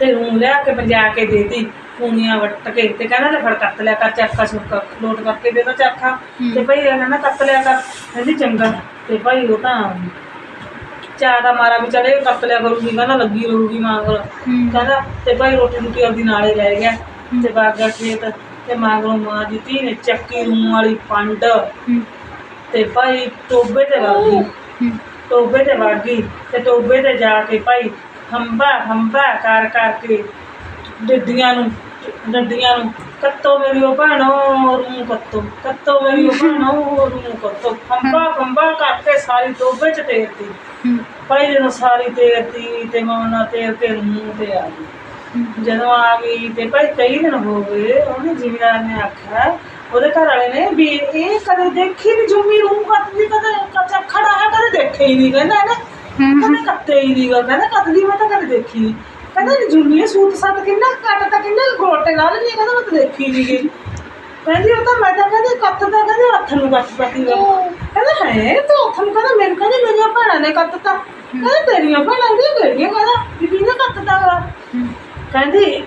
ਤੇ ਰੂਮ ਲਿਆ ਕੇ ਪੰਜਾ ਕੇ ਦੇਤੀ ਪੂਨੀਆਂ ਵੱਟ ਕੇ ਤੇ ਕਹਿੰਦਾ ਲੈ ਫੜ ਕੱਤ ਲਿਆ ਕਰ ਚੱਕਾ ਸੁੱਕਾ ਲੋਟ ਕਰਕੇ ਦੇ ਦੋ ਚੱਕਾ। ਤੇ ਭਾਈ ਇਹ ਕਹਿੰਦਾ ਕੱਤ ਲਿਆ ਕਰ ਕਹਿੰਦੀ ਚੰਗਾ। ਤੇ ਭਾਈ ਉਹ ਤਾਂ ਚਾਹ ਦਾ ਮਾਰਾ ਵੀ ਚਲੇ ਕੱਤ ਲਿਆ ਕਰੂਗੀ ਕਹਿੰਦਾ ਲੱਗੀ ਰਹੂਗੀ ਮਾਂ ਕੋਲ ਕਹਿੰਦਾ ਤੇ ਭਾਈ ਰੋਟੀ ਰੋਟੀ ਆਪਦੀ ਨਾਲੇ ਲੈ ਗਿਆ। ਤੇ ਬਾਗ ਖੇਤ ਤੇ ਮਾਗਰੋਂ ਮਾਂ ਦੀ ਧੀ ਨੇ ਚੱਕੀ ਰੂਮ ਵਾਲੀ ਪੰਡ। ਤੇ ਭਾਈ ਟੋਬੇ ਤੇ ਵਗ ਗਈ। ਟੋਬੇ ਤੇ ਵਗ ਗਈ ਤੇ ਟੋਬੇ ਤੇ ਜਾ ਕੇ ਭਾਈ ਹੰਬਾ ਹੰਬਾ ਕਰ ਕਰਕੇ ਡੱਡੀਆਂ ਨੂੰ ਡੱਡੀਆਂ ਨੂੰ ਕੱਤੋ ਮੇਰੀ ਉਹ ਭੈਣੋ, ਰੂ ਕੱਤੋ ਕੱਤੋ ਮੇਰੀ ਉਹ ਭੈਣੋ, ਰੂ ਕੱਤੋ। ਹੰਬਾ ਹੰਬਾ ਕਰਕੇ ਸਾਰੀ ਟੋਬੇ ਚ ਤੇਰਤੀ ਭਾਈ ਜਦੋਂ ਸਾਰੀ ਤੇਰਤੀ ਤੇ ਮੈਂ ਉਹਨਾਂ ਤੇਰ ਕੇ ਮੂੰਹ ਤੇ ਆ ਗਈ। ਜਦੋਂ ਆ ਗਈ ਤੇ ਭਾਈ ਕਈ ਦਿਨ ਹੋ ਗਏ, ਉਹਨੇ ਜ਼ਿਮੀਦਾਰ ਨੇ ਆਖਿਆ, ਉਹਦੇ ਘਰ ਵਾਲੇ ਨੇ ਵੀ ਇਹ ਕਦੇ ਦੇਖੀ ਵੀ ਜੁਮੀ ਰੂਹ ਕੱਤਦੀ, ਕਦੇ ਕੱਚਾ ਖੜਾ ਹੈ, ਕਦੇ ਦੇਖੇ ਹੀ ਨਹੀਂ ਕਹਿੰਦਾ ਇਹਨੇ। ਕਦੇ ਕੱਤੇ ਹੀ ਨਹੀਂ ਗਾ ਕਹਿੰਦਾ ਕੱਤਦੀ ਮੈਂ ਤਾਂ ਕਦੇ ਦੇਖੀ ਨਹੀਂ ਕਹਿੰਦਾ ਜੁਮੀ ਸੂਤ ਸੱਤ ਕਿੰਨਾ ਕੱਟ ਤਾਂ ਕਿੰਨਾ ਗੋਟੇ ਲਾ ਲੈਣੀ ਕਹਿੰਦਾ ਮੈਂ ਤਾਂ ਦੇਖੀ ਨਹੀਂ ਗਈ ਕਹਿੰਦੀ ਉਹ ਤਾਂ ਮੈਂ ਤਾਂ ਕਹਿੰਦੀ ਕੱਤ ਤਾਂ ਕਹਿੰਦੇ ਹੱਥ ਨੂੰ ਕੱਟ ਪਤੀ ਵਾ ਕਹਿੰਦਾ ਹੈ ਤੂੰ ਹੱਥ ਨੂੰ ਕਹਿੰਦਾ ਮੈਨੂੰ ਕਹਿੰਦੀ ਮੇਰੀਆਂ ਭੈਣਾਂ ਨੇ ਕੱਤਤਾ। ਕਹਿੰਦਾ ਤੇਰੀਆਂ ਭੈਣਾਂ ਦੀ ਕਿਹੜੀਆਂ ਕਹਿੰਦਾ ਬੀਬੀ ਨੇ ਕੱਤਤਾ ਵਾ?
ਹੂੰ
ਕਹਿੰਦੀ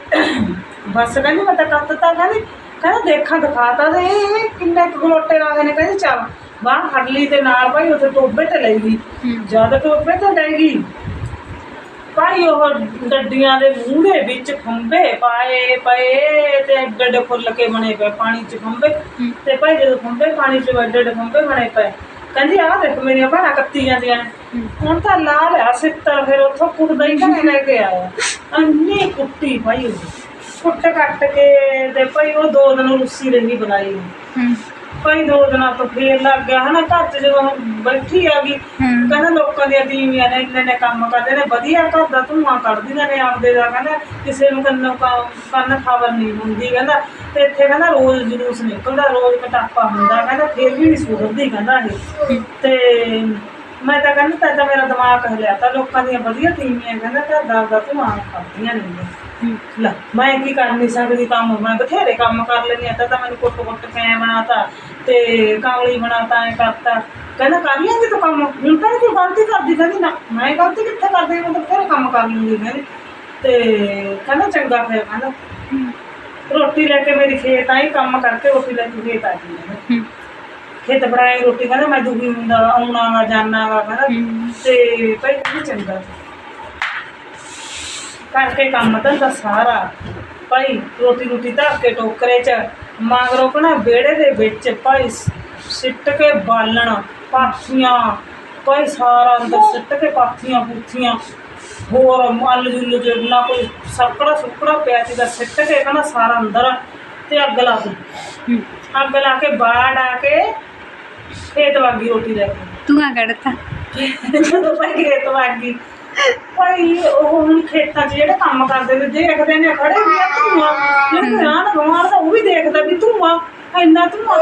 ਬਸ ਕਹਿੰਦੀ ਮੈਂ ਤਾਂ ਕੱਤਤਾ। ਕਹਿੰਦੀ ਕਹਿੰਦਾ ਦੇਖਾਂ ਦਿਖਾਤਾ ਤੇ ਇਹ ਕਿੰਨੇ ਕੁ ਗਲੋਟੇ ਲਾ ਗਏ ਨੇ। ਕਹਿੰਦੀ ਚੱਲ। ਬਾਹਰ ਫੜ ਲਈ ਤੇ ਨਾਲ ਭਾਈ ਉੱਥੇ ਟੋਬੇ ਤੇ ਲੈ ਗਈ ਜਦ ਟੋਬੇ ਤੇ ਲੈ ਗਈ ਭਾਈ ਉਹ ਡੱਡੀਆਂ ਦੇ ਮੂੰਹ ਦੇ ਵਿੱਚ ਖੰਭੇ ਪਾਏ ਪਏ ਤੇ ਐਡੇ ਫੁੱਲ ਕੇ ਬਣੇ ਪਏ ਪਾਣੀ 'ਚ ਖੰਭੇ। ਤੇ ਭਾਈ ਜਦੋਂ ਖੰਭੇ ਪਾਣੀ 'ਚ ਐਡੇ ਖੰਭੇ ਬਣੇ ਪਏ ਕਹਿੰਦੀ ਆਹ ਦੇਖ ਮੇਰੀਆਂ ਭੈਣਾਂ ਕੱਤੀ ਜਾਂਦੀਆਂ ਨੇ। ਹੁਣ ਤਾਂ ਲਾ ਲਿਆ ਸਿੱਤਰ ਫਿਰ ਉੱਥੋਂ ਕੁੱਟਦਾ ਹੀ ਘਰੇ ਲੈ ਕੇ ਆਇਆ। ਅੰਨੀ ਕੁੱਟੀ ਭਾਈ ਉਹ ਕੁੱਟ ਕੱਟ ਕੇ ਤੇ ਭਾਈ ਉਹ ਦੋ ਦਿਨ ਰੁੱਸੀ ਰਹੀ ਬਣਾਈ।
ਹੂੰ।
ਭਾਈ ਦੋ ਦਿਨਾਂ ਤੋਂ ਫੇਰ ਲੱਗ ਗਿਆ ਹਨਾ ਘਰ 'ਚ ਜਦੋਂ ਬੈਠੀ ਆ ਗਈ
ਹੂੰ
ਕਹਿੰਦਾ ਲੋਕਾਂ ਦੀਆਂ ਤੀਵੀਆਂ ਨੇ ਇੰਨੇ ਨੇ ਕੰਮ ਕਰਦੇ ਨੇ ਵਧੀਆ ਘਰ ਦਾ ਧੂਆਂ ਕੱਢਦੀਆਂ ਨੇ ਆਪਦੇ ਦਾ ਕਹਿੰਦਾ ਕਿਸੇ ਨੂੰ ਕੰਨ ਕੰਨ ਖਬਰ ਨਹੀਂ ਹੁੰਦੀ ਕਹਿੰਦਾ ਤੇ ਇੱਥੇ ਕਹਿੰਦਾ ਰੋਜ਼ ਜਲੂਸ ਨਿਕਲਦਾ ਰੋਜ਼ ਕਟਾਪਾ ਹੁੰਦਾ ਕਹਿੰਦਾ ਫੇਰ ਵੀ ਨਹੀਂ ਸੁਧਰਦੀ ਕਹਿੰਦਾ ਇਹ। ਤੇ ਮੈਂ ਤਾਂ ਕਹਿੰਦਾ ਤਾਂ ਮੇਰਾ ਦਿਮਾਗ ਹਿਲਿਆ ਤਾਂ ਲੋਕਾਂ ਦੀਆਂ ਵਧੀਆ ਤੀਵੀਆਂ ਕਹਿੰਦਾ ਘਰ ਦਾ ਆਪਦਾ ਧੂਆਂ ਕੱਢਦੀਆਂ ਨੇ।
ਹੂੰ
ਲੈ ਮੈਂ ਕੀ ਕਰ ਨਹੀਂ ਸਕਦੀ ਕੰਮ ਮੈਂ ਬਥੇਰੇ ਕੰਮ ਕਰ ਲੈਂਦੀ ਆ ਤਾਂ ਤਾਂ ਮੈਨੂੰ ਕੁੱਟ ਕੁੱਟ ਕੇ ਬਣਾਤਾ ਤੇ ਕਾਂਗਲੀ ਬਣਾਤਾ ਐ ਕਰਤਾ। ਕਹਿੰਦਾ ਕਰ ਲਿਆਂਗੀ ਤੂੰ ਕੰਮ? ਹੁਣ ਤਾਂ ਕੋਈ ਗਲਤੀ ਕਰਦੀ ਕਹਿੰਦੀ ਨਾ ਮੈਂ ਗਲਤੀ ਕਿੱਥੇ ਕਰਦੀ? ਮੈਂ ਤਾਂ ਬਥੇਰੇ ਕੰਮ ਕਰ ਲੈਂਦੀ ਕਹਿੰਦੀ ਤੇ ਕਹਿੰਦਾ ਚੰਗਾ ਫਿਰ। ਕਹਿੰਦਾ ਰੋਟੀ ਲੈ ਕੇ ਮੇਰੀ ਖੇਤ ਆਈ ਕੰਮ ਕਰਕੇ ਰੋਟੀ ਲੈ ਕੇ ਖੇਤ ਆ ਗਈ ਖੇਤ ਬਣਾਈ ਰੋਟੀ ਕਹਿੰਦਾ ਮੈਂ ਦੁਖੀ ਹੁੰਦਾ ਆਉਣਾ ਵਾ ਜਾਣਾ ਵਾ। ਕਹਿੰਦਾ ਤੇ ਭਾਈ ਕਹਿੰਦੀ ਚੰਗਾ ਕਰਕੇ ਕੰਮ ਧੰਦਾ ਸਾਰਾ। ਭਾਈ ਰੋਟੀ ਰੋਟੀ ਧਰ ਕੇ ਟੋਕਰੇ 'ਚ ਮਗਰੋਂ ਕਣਾ ਵਿਹੜੇ ਦੇ ਵਿੱਚ ਭਾਈ ਸਿੱਟ ਕੇ ਬਾਲਣ ਪਾਥੀਆਂ ਭਾਈ ਸਾਰਾ ਅੰਦਰ ਸਿੱਟ ਕੇ ਪਾਥੀਆਂ ਪੁੱਥੀਆਂ ਹੋਰ ਮੱਲ ਜੁੱਲ ਜਿਹੜਾ ਕੋਈ ਸੱਕੜਾ ਸੁੱਕੜਾ ਪਿਆ ਸੀਗਾ ਸਿੱਟ ਕੇ ਕਹਿੰਦਾ ਸਾਰਾ ਅੰਦਰ ਤੇ ਅੱਗ ਲਾ ਦਿੱਤੀ ਅੱਗ ਲਾ ਕੇ ਬਾੜ ਆ ਕੇ ਖੇਤ ਵਾਗੀ ਰੋਟੀ ਲੈ ਕੇ
ਤੂੰ ਆ ਕੱਢਤਾ।
ਜਦੋਂ ਭਾਈ ਖੇਤ ਵਾਗੀ ਭਾਈ, ਉਹ ਹੁਣ ਖੇਤਾਂ 'ਚ ਜਿਹੜੇ ਕੰਮ ਕਰਦੇ ਨੇ, ਦੇਖਦੇ ਨੇ, ਖੜੇ ਵੀ ਆ ਧੂਆਂ। ਜਿਹੜਾ ਰਾਨ ਦਾ ਉਹ ਵੀ ਦੇਖਦਾ ਵੀ ਧੂਆਂ, ਇੰਨਾ ਧੂਆਂ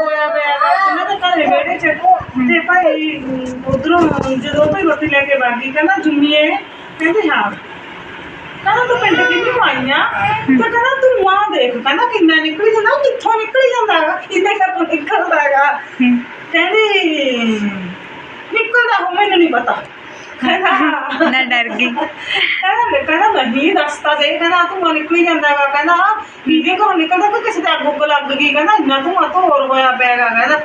ਹੋਇਆ ਪਿਆ ਵਾ ਇਹਨਾਂ ਦੇ ਘਰੇ ਵਿਹੜੇ 'ਚ। ਤੇ ਭਾਈ, ਉਧਰੋਂ ਜਦੋਂ ਭਾਈ ਰੋਟੀ ਲੈ ਕੇ ਵਾਗੀ ਕਹਿੰਦਾ, ਜੁੰਮੀਏ। ਕਹਿੰਦੇ, ਹਾਂ। ਕਹਿੰਦਾ, ਤੂੰ ਪਿੰਡ ਕਿੱਥੋਂ ਆਈਆਂ ਤੇ ਕਹਿੰਦਾ, ਧੂਆਂ ਦੇਖ, ਕਹਿੰਦਾ, ਕਿੰਨਾ ਨਿਕਲੀ ਜਾਂਦਾ, ਉਹ ਕਿੱਥੋਂ ਨਿਕਲੀ ਜਾਂਦਾ ਹੈਗਾ? ਕਿੰਨੇ ਘਰੋਂ ਨਿਕਲਦਾ ਹੈਗਾ?
ਹੂੰ
ਨਿਕਲਦਾ ਹੋ ਮੈਨੂੰ ਨਹੀਂ ਪਤਾ।
ਨਾ ਡਰ ਗਈ।
ਕਹਿੰਦਾ ਕਹਿੰਦਾ ਨਹੀਂ ਰਸਤਾ ਦੇ ਕਹਿੰਦਾ ਧੂੰਆਂ ਨਿਕਲੀ ਜਾਂਦਾ ਹੈਗਾ ਕਹਿੰਦਾ ਕਿਹਦੇ ਘਰੋਂ ਨਿਕਲਦਾ ਕਿ ਕਿਸੇ ਦਾ ਅੱਗ ਲੱਗ ਗਈ। ਕਹਿੰਦਾ, ਇੰਨਾ ਧੂੰਆਂ ਧੋਰ ਹੋਇਆ ਪਿਆ ਕਹਿੰਦਾ,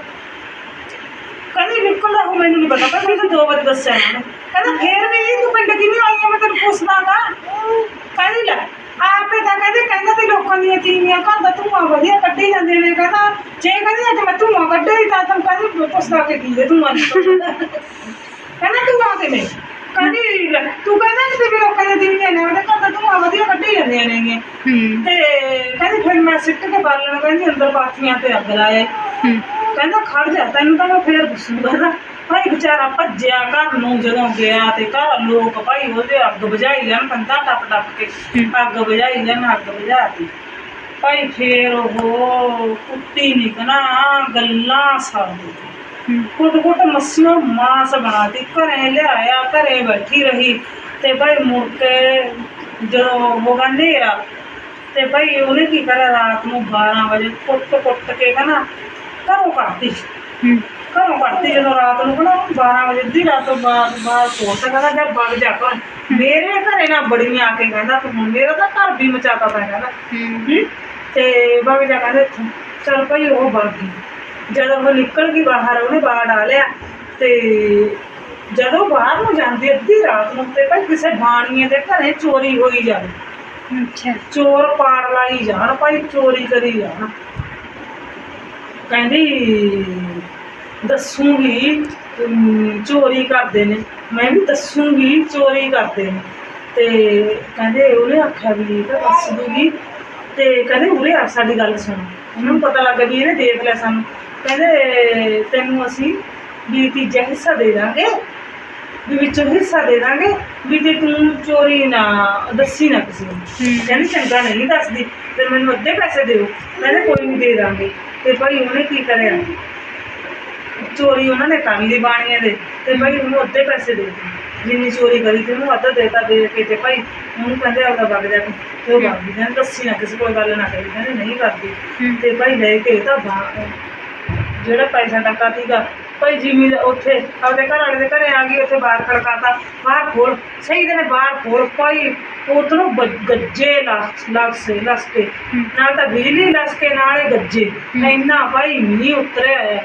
ਕਹਿੰਦੀ ਨਿਕਲਦਾ ਹੋ ਮੈਨੂੰ ਨਹੀਂ ਪਤਾ। ਪਰ ਮੈਨੂੰ ਦੋ ਵਾਰੀ ਦੱਸਿਆ ਉਹਨੇ ਕਹਿੰਦਾ, ਫੇਰ ਵੀ ਤੂੰ ਪਿੰਡ ਕਿਵੇਂ ਆਈ ਹੈ ਮੈਂ ਤੈਨੂੰ ਪੁੱਛਦਾਗਾ ਕਹਿੰਦੀ, ਲੈ, ਆਪੇ ਤਾਂ ਕਹਿੰਦੇ, ਕਹਿੰਦਾ ਤੇ ਲੋਕਾਂ ਦੀਆਂ ਤੀਵੀਆਂ, ਘਰ ਦਾ ਧੂੰਆਂ ਵਧੀਆ ਕੱਢੀ ਜਾਂਦੇ ਨੇ। ਕਹਿੰਦਾ, ਜੇ ਕਹਿੰਦੀ ਅੱਜ ਮੈਂ ਧੂੰਆਂ ਕੱਢਿਆ ਤਾਂ ਤੂੰ ਕਹਿੰਦੀ ਪੁੱਛਦਾ ਕਿ ਕੀ ਹੈ ਧੂੰਆਂ ਨਿਕਲਦਾ ਕਹਿੰਦਾ ਧੂੰਆਂ ਕਿਵੇਂ? ਕਹਿੰਦੀ ਲੈ, ਤੂੰ ਕਹਿੰਦਾ ਕਿ ਵੀ ਲੋਕਾਂ ਦੀਆਂ ਤੀਵੀਆਂ ਨੇ ਉਹਦੇ ਘਰ ਦਾ ਧੂੰਆਂ ਵਧੀਆ ਕੱਢੀ ਜਾਂਦੀਆਂ ਨੇਗੀਆਂ।
ਹੂੰ।
ਤੇ ਕਹਿੰਦੀ ਫਿਰ ਮੈਂ ਸਿੱਟ ਕੇ ਬਾਲਣ ਕਹਿੰਦੀ ਅੰਦਰ ਪਾਥੀਆਂ ਤੇ ਅੱਗ ਲਾਏ।
ਹੂੰ।
ਕਹਿੰਦਾ ਖੜ ਜਾ ਤੈਨੂੰ ਤਾਂ ਮੈਂ ਫੇਰ ਦੱਸੂਗਾ ਭਾਈ ਵਿਚਾਰਾ ਭੱਜਿਆ ਘਰ ਨੂੰ ਜਦੋਂ ਗਿਆ ਤੇ ਘਰ ਲੋਕ ਭਾਈ ਉਹਦੇ ਅੱਗ ਬੁਝਾਈ ਜਾਣ ਕੰਧਾਂ ਟੱਪ ਟੱਪ ਕੇ ਅੱਗ ਬੁਝਾਈ ਜਾਣ ਅੱਗ ਬੁਝਾਤੀ। ਭਾਈ ਫੇਰ ਉਹ ਕੁੱਤੀ ਨਿਕਣਾ ਗੱਲਾਂ ਸਾਡੀ ਕੁੱਟ ਮੱਸੀਆਂ ਮਾਸ ਬਣਾਤੀ ਘਰੇ ਲਿਆਇਆ ਘਰੇ ਬੈਠੀ ਰਹੀ। ਤੇ ਭਾਈ ਮੁੜ ਕੇ ਜਦੋਂ ਹੋ ਗਿਆ ਹਨੇਰਾ ਤੇ ਭਾਈ ਉਹਨੇ ਕੀ ਕਰਿਆ ਰਾਤ ਨੂੰ 12 ਵਜੇ ਕੁੱਟ ਕੁੱਟ ਕੇ ਕਹਿੰਦਾ ਘਰੋਂ ਕੱਢਤੀ।
ਹੂੰ।
ਘਰੋਂ ਕੱਢਤੀ ਜਦੋਂ ਰਾਤ ਨੂੰ ਕਹਿੰਦਾ 12 ਵਜੇ ਦੀ ਰਾਤ ਤੋਂ ਬਾਅਦ ਬਾਅਦ ਸੋਚ ਕਹਿੰਦਾ ਜਦ ਵਗ ਜਾ ਕਰ ਮੇਰੇ ਘਰੇ ਨਾ ਬੜੀਆਂ ਆ ਕੇ ਕਹਿੰਦਾ ਤੂੰ ਮੇਰਾ ਤਾਂ ਘਰ ਵੀ ਮਚਾਤਾ ਪਿਆ ਕਹਿੰਦਾ? ਤੇ ਵਗ ਜਾ ਕਹਿੰਦੇ। ਚੱਲ ਭਾਈ ਉਹ ਵਗ ਗਈ। ਜਦੋਂ ਉਹ ਨਿਕਲ ਗਈ ਬਾਹਰ ਉਹਨੇ ਬਾਹਰ ਡਾਲਿਆ ਤੇ ਜਦੋਂ ਬਾਹਰ ਨੂੰ ਜਾਂਦੀ ਅੱਧੀ ਰਾਤ ਨੂੰ ਤੇ ਭਾਈ ਕਿਸੇ ਬਾਣੀਏ ਦੇ ਘਰੇ ਚੋਰੀ ਹੋਈ ਜਾਵੇ।
ਅੱਛਾ।
ਚੋਰ ਪਾੜ ਲਾਈ ਜਾਣ ਭਾਈ ਚੋਰੀ ਕਰੀ ਜਾਣ। ਕਹਿੰਦੀ ਦੱਸੂਗੀ ਅਮ, ਚੋਰੀ ਕਰਦੇ ਨੇ। ਮੈਂ ਵੀ ਦੱਸੂਗੀ ਚੋਰੀ ਕਰਦੇ ਨੇ। ਤੇ ਕਹਿੰਦੇ ਉਹਨੇ ਆਖਿਆ ਵੀ ਇਹ ਤਾਂ ਦੱਸ ਦੂਗੀ। ਤੇ ਕਹਿੰਦੇ ਉਰੇ ਆ ਸਾਡੀ ਗੱਲ ਸੁਣ। ਉਹਨਾਂ ਪਤਾ ਲੱਗਾ ਵੀ ਇਹਨੇ ਦੇਖ ਲਿਆ ਸਾਨੂੰ। ਕਹਿੰਦੇ ਤੈਨੂੰ ਅਸੀਂ ਵੀ ਤੀਜਾ ਹਿੱਸਾ ਦੇ ਦਾਂਗੇ ਵੀ ਵਿੱਚੋਂ ਹਿੱਸਾ ਦੇ ਦਾਂਗੇ ਵੀ ਜੇ ਤੂੰ ਚੋਰੀ ਨਾ ਦੱਸੀ ਨਾ ਕਿਸੇ ਨੂੰ। ਕਹਿੰਦੀ ਚੰਗਾ ਨਹੀਂ ਦੱਸਦੀ ਤੇ ਮੈਨੂੰ ਅੱਧੇ ਪੈਸੇ ਦਿਓ। ਕਹਿੰਦੇ ਕੋਈ ਨਹੀਂ ਦੇ ਦਾਂਗੇ। ਤੇ ਭਾਈ ਉਹਨੇ ਕੀ ਕਰਿਆ? ਚੋਰੀ ਉਹਨਾਂ ਨੇ ਕਾਮੀ ਦੀ ਬਾਣੀਆਂ ਦੇ ਤੇ ਭਾਈ ਉਹਨੂੰ ਅੱਧੇ ਪੈਸੇ ਦੇ ਦਿੱਤੇ। ਜਿੰਨੀ ਚੋਰੀ ਕਰੀ ਤੇ ਉਹਨੂੰ ਅੱਧਾ ਦੇਤਾ ਦੇ ਕੇ ਤੇ ਭਾਈ ਉਹਨੂੰ ਕਹਿੰਦੇ ਆਪਦਾ ਵਗ ਜਾ। ਤੂੰ। ਤੇ ਉਹ ਵਗ ਕਹਿੰਦੇ ਦੱਸੀ ਨਾ ਕਿਸੇ ਕੋਈ ਗੱਲ ਨਾ ਕਰੀ। ਕਹਿੰਦੇ ਨਹੀਂ ਕਰਦੀ ਤੇ ਭਾਈ ਲੈ ਕੇ ਤਾਂ ਬਾ- ਜਿਹੜਾ ਪੈਸਾ ਟੱਕਾ ਸੀਗਾ ਭਾਈ ਜਿਮੀ ਦਾ ਉੱਥੇ ਆਪਦੇ ਘਰ ਵਾਲੇ ਦੇ ਘਰੇ ਆ ਗਈ ਉੱਥੇ ਬਾਹਰ ਖੜਕਾਤਾ। ਬਾਹਰ ਖੋਲ ਸਹੀ ਦੇ ਨੇ ਬਾਹਰ ਖੋਲ ਭਾਈ ਉਧਰੋਂ ਗੱਜੇ ਲੱਸ ਲੱਸੇ ਲੱਸ ਕੇ
ਹੂੰ।
ਨਾਲ ਤਾਂ ਬਿਜਲੀ ਲੱਸ ਕੇ ਨਾਲੇ ਗੱਜੇ। ਇੰਨਾ ਭਾਈ ਮੀਂਹ ਉਤਰਿਆ ਹੈ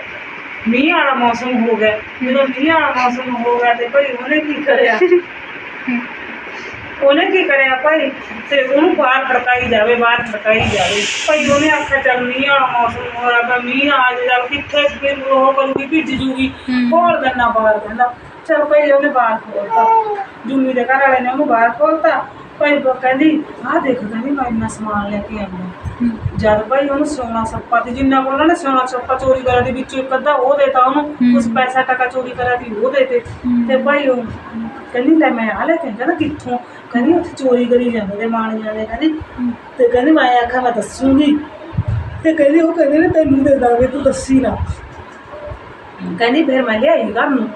ਮੀਂਹ ਵਾਲਾ ਮੌਸਮ ਹੋ ਗਿਆ। ਜਦੋਂ ਮੀਂਹ ਵਾਲਾ ਮੌਸਮ ਹੋ ਗਿਆ ਤੇ ਭਾਈ ਉਹਨੇ ਕੀ ਕਰਿਆ? ਉਹਨੇ ਕੀ ਕਰਿਆ ਭਾਈ? ਤੇ ਉਹਨੂੰ ਬਾਹਰ ਖੜਕਾਈ ਜਾਵੇ ਬਾਹਰ ਖੜਕਾਈ ਜਾਵੇ। ਭਾਈ ਉਹਨੇ ਆਖਿਆ ਚੱਲ ਮੀਂਹ ਵਾਲਾ ਮੌਸਮ ਹੋ ਰਿਹਾ ਤਾਂ ਮੀਂਹ ਆ ਜਾ ਚੱਲ ਕਿੱਥੇ ਫਿਰ ਉਹ ਕਰੂਗੀ ਭਿੱਜ ਜੂਗੀ।
ਹੂੰ।
ਖੋਲ ਦੇਣਾ ਬਾਹਰ ਕਹਿੰਦਾ ਚਲ ਭਾਈ ਉਹਨੇ ਬਾਹਰ ਖੋਲਤਾ ਜੁਮੀ ਦੇ ਘਰ ਵਾਲੇ ਨੇ ਉਹਨੂੰ ਬਾਹਰ ਖੋਲਤਾ ਭਾਈ ਉਹ ਕਹਿੰਦੀ ਆਹ ਦੇਖ ਕਹਿੰਦੀ ਮੈਂ ਇੰਨਾ ਸਮਾਨ ਲੈ ਕੇ ਹੂੰ। ਜਦ ਭਾਈ ਉਹਨੂੰ ਸੋਨਾ ਸੱਪਾ ਤੇ ਜਿੰਨਾ ਕੋਲ ਉਹਨਾਂ ਨੇ ਸੋਨਾ ਸੱਪਾ ਚੋਰੀ ਕਰਿਆ ਦੀ ਵਿੱਚੋਂ ਇੱਕ ਅੱਧਾ ਉਹ ਦੇਤਾ ਉਹਨੂੰ। ਉਸ ਪੈਸਾ ਟਕਾ ਚੋਰੀ ਕਰਿਆ ਦੀ ਉਹ ਦੇਤੇ। ਤੇ ਭਾਈ ਉਹ ਕਹਿੰਦੀ ਲੈ ਮੈਂ ਆ ਲੈ ਕਹਿੰਦਾ ਕਿੱਥੋਂ? ਕਹਿੰਦੀ ਉੱਥੇ ਚੋਰੀ ਕਰੀ ਜਾਂਦੇ ਤੇ ਮਾਣੀਆਂ ਨੇ ਕਹਿੰਦੀ। ਤੇ ਕਹਿੰਦੀ ਮੈਂ ਆਖਿਆ, ਮੈਂ ਦੱਸੂਗੀ। ਤੇ ਕਹਿੰਦੀ ਉਹ ਕਹਿੰਦੇ ਨੇ ਤੈਨੂੰ ਦੇ ਦਾਂਗੇ, ਤੂੰ ਦੱਸੀ ਨਾ। ਕਹਿੰਦੀ ਫਿਰ ਮੈਂ ਲਿਆਈ ਘਰ ਨੂੰ।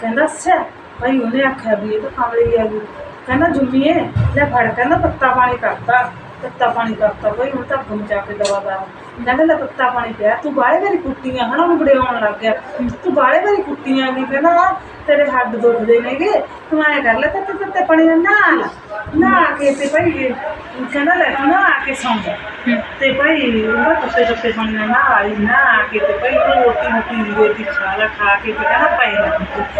ਕਹਿੰਦਾ, ਅੱਛਾ, ਭਾਈ ਉਹਨੇ ਆਖਿਆ ਵੀ ਇਹ ਤਾਂ ਕਾਮੜੀ ਆ ਗਈ। ਕਹਿੰਦਾ, ਜੁਮੀਏ, ਲੈ ਫੜ। ਕਹਿੰਦਾ, ਪੱਤਾ ਪਾਣੀ ਕਰਤਾ। ਪੱਤਾ ਪਾਣੀ ਕਰਤਾ, ਭਾਈ ਹੁਣ ਤਾਂ ਅੱਗ ਮਚਾ ਕੇ ਦਵਾ ਦਾ। ਕਹਿੰਦਾ, ਲੈ ਪੱਤਾ ਪਾਣੀ ਪਿਆ। ਤੂੰ ਬਾਹਲੇ ਵਾਰੀ ਕੁੱਟੀਆਂ, ਹਨਾ, ਉਹਨੂੰ ਬੜੇ ਆਉਣ ਲੱਗ ਗਿਆ। ਤੂੰ ਬਾਹਲੇ ਵਾਰੀ ਕੁੱਟੀਆਂ ਨਹੀਂ ਕਹਿੰਦਾ ਤੇਰੇ ਹੱਡ ਦੁਖਦੇ ਨੇਗੇ ਤੂੰ ਐਂ ਕਰ ਲੈ ਤੇ ਪੱਤੇ ਪਾਣੀ ਨਾਲ ਨਹਾ ਲਾ ਨਹਾ ਕੇ ਤੇ ਭਾਈ ਕਹਿੰਦਾ ਲੈ ਤੂੰ ਨਹਾ ਕੇ ਸੌਂ ਜਾ। ਤੇ ਭਾਈ ਉਹਦਾ ਕੁੱਤੇ ਚੁੱਤੇ ਪਾਣੀ ਨਾਲ ਨਹਾ ਲਈ ਨਹਾ ਕੇ ਤੇ ਭਾਈ ਉਹ ਰੋਟੀ ਮੋਟੀ ਰੋਟੀ ਖਾ ਲਾ ਖਾ ਕੇ ਤੇ ਕਹਿੰਦਾ ਪੈ ਲੈ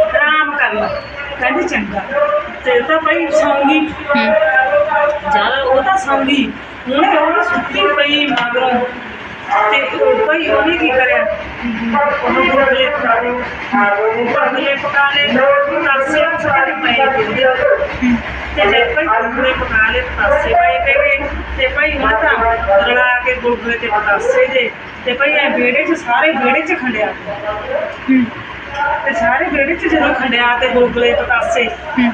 ਆਰਾਮ ਕਰ ਲੈ। ਕਹਿੰਦੀ ਚੰਗਾ। ਤੇ ਤਾਂ ਭਾਈ ਸੌਂਗੀ ਜਦ ਉਹ ਤਾਂ ਸੌਂਗੀ ਉਹਨੇ ਉਹ ਸੁੱਤੀ ਪਈ ਮਗਰੋਂ। ਤੇ ਉਹ ਭਾਈ ਉਹਨੇ ਕੀ ਕਰਿਆ? ਉਹਨੂੰ ਗੁਰਗਲੇ ਪਕਾ ਲਏ ਗੁਰਗਲੇ ਸਾਰੇ ਪਏ ਹੁੰਦੇ ਤੇ ਜੇ ਭਾਈ ਗੁਰਗਲੇ ਪਕਾ ਲਏ ਪਏ ਤੇ ਤੇ ਭਾਈ ਮਾਤਾ ਰਲਾ ਕੇ ਗੁਰਗਲੇ ਤੇ ਪਤਾਸੇ ਦੇ ਤੇ ਭਾਈ ਇਹ ਵਿਹੜੇ 'ਚ ਸਾਰੇ ਵਿਹੜੇ 'ਚ ਖੰਡਿਆ ਤੇ ਸਾਰੇ ਵਿਹੜੇ 'ਚ ਜਦੋਂ ਖੰਡਿਆ ਤੇ ਗੁਰਗਲੇ ਪਤਾਸੇ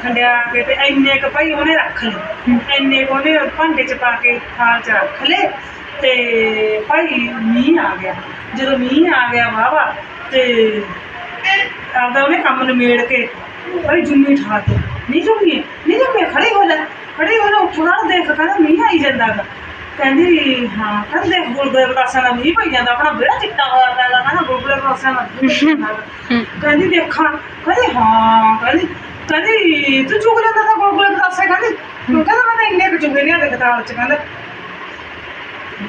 ਖੰਡਿਆ ਕੇ ਤੇ ਇੰਨੇ ਕ ਭਾਈ ਉਹਨੇ ਰੱਖ ਲਏ ਇੰਨੇ ਕੁ ਉਹਨੇ ਭਾਂਡੇ 'ਚ ਪਾ ਕੇ ਥਾਲ 'ਚ ਰੱਖ ਲਏ ਤੇ ਭਾਈ ਮੀਂਹ ਆ ਗਿਆ। ਜਦੋਂ ਮੀਂਹ ਆ ਗਿਆ ਵਾਵਾ ਤੇ ਆਪਦਾ ਉਹਨੇ ਕੰਮ ਨਿਮੇੜ ਕੇ ਭਾਈ ਜੁੰਮੀ ਠਾ ਕੇ, ਨਹੀਂ ਜੁੰਮੀ ਨਹੀਂ ਜੁੰਮੀ, ਖੜੀ ਹੋ ਲੈ ਖੜੀ ਹੋ ਲੈ ਉੱਠਣਾ ਦੇਖ, ਕਹਿੰਦਾ ਮੀਂਹ ਆਈ ਜਾਂਦਾ ਕਹਿੰਦੀ, ਹਾਂ, ਕਹਿੰਦੇ ਦੇਖ ਗੁਲਗੁਲੇ ਪਤਾਸਿਆਂ ਦਾ ਮੀਂਹ ਪਈ ਜਾਂਦਾ, ਆਪਣਾ ਵਿਹੜਾ ਚਿੱਟਾ ਹੋਇਆ ਪਿਆ ਗਾ, ਕਹਿੰਦਾ ਗੁਲਗੁਲੇ ਪਤਾਸਿਆਂ ਦਾ ਕਹਿੰਦੀ, ਦੇਖਾਂ, ਕਹਿੰਦੀ, ਹਾਂ, ਕਹਿੰਦੀ ਕਹਿੰਦੀ, ਤੂੰ ਚੁਗ ਲੈਂਦਾ ਤਾਂ ਗੁਲਗੁਲੇ ਪਤਾਸੇ ਕਹਿੰਦੀ ਕਹਿੰਦਾ ਮੈਂ ਤਾਂ ਇੰਨੇ ਕੁ ਚੁਗੇ ਨਹੀਂ ਆਦੇ ਕਤਾਲ ਚ ਕਹਿੰਦਾ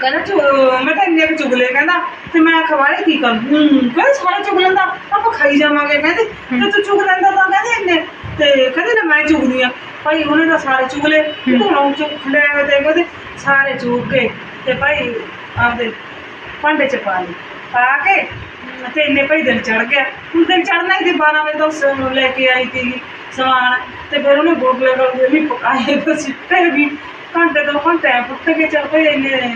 ਕਹਿੰਦਾ ਚੁ ਮੈਂ ਤਾਂ ਇੰਨੇ ਕੁ ਚੁਗ ਲਏ ਕਹਿੰਦਾ, ਤੇ ਮੈਂ ਖਵਾਲੇ ਕੀ ਕਰ ਹੂੰ, ਕਹਿੰਦਾ, ਸਾਰੇ ਚੁਗ ਲੈਂਦਾ, ਆਪਾਂ ਖਾਈ ਜਾਵਾਂਗੇ ਕਹਿੰਦੀ। ਤੇ ਤੂੰ ਚੁਗ ਲੈਂਦਾ ਤਾਂ ਕਹਿੰਦੀ ਇੰਨੇ। ਤੇ ਕਹਿੰਦੀ ਨਾ, ਮੈਂ ਚੁਗਦੀ ਆ। ਭਾਈ, ਉਹਨੇ ਤਾਂ ਸਾਰੇ ਚੁਗ ਤੂੰ ਨਾ ਚੁਗ ਲੈ ਤੇ ਕਹਿੰਦੇ, ਸਾਰੇ ਚੁਗ ਕੇ ਤੇ ਭਾਈ, ਆਪਦੇ ਭਾਂਡੇ ਚ ਪਾ ਲਈ ਪਾ ਕੇ, ਤੇ ਇੰਨੇ ਭਾਈ ਦਿਨ ਚੜ ਗਿਆ। ਹੁਣ ਦਿਨ ਚੜਨਾ ਹੀ ਸੀ 12 ਵਜੇ ਤੋਂ ਸ- ਲੈ ਕੇ ਆਈ ਸੀ ਸਮਾਨ। ਤੇ ਫਿਰ ਉਹਨੇ ਗੋਗਲੇ ਗੋਗਲੇ ਵੀ ਪਕਾਏ। ਬਸ ਫਿਰ ਵੀ ਘੰਟੇ ਦੋ ਘੰਟੇ ਪੁੱਟ ਕੇ ਚੱਲ ਪਏ ਇੰਨੇ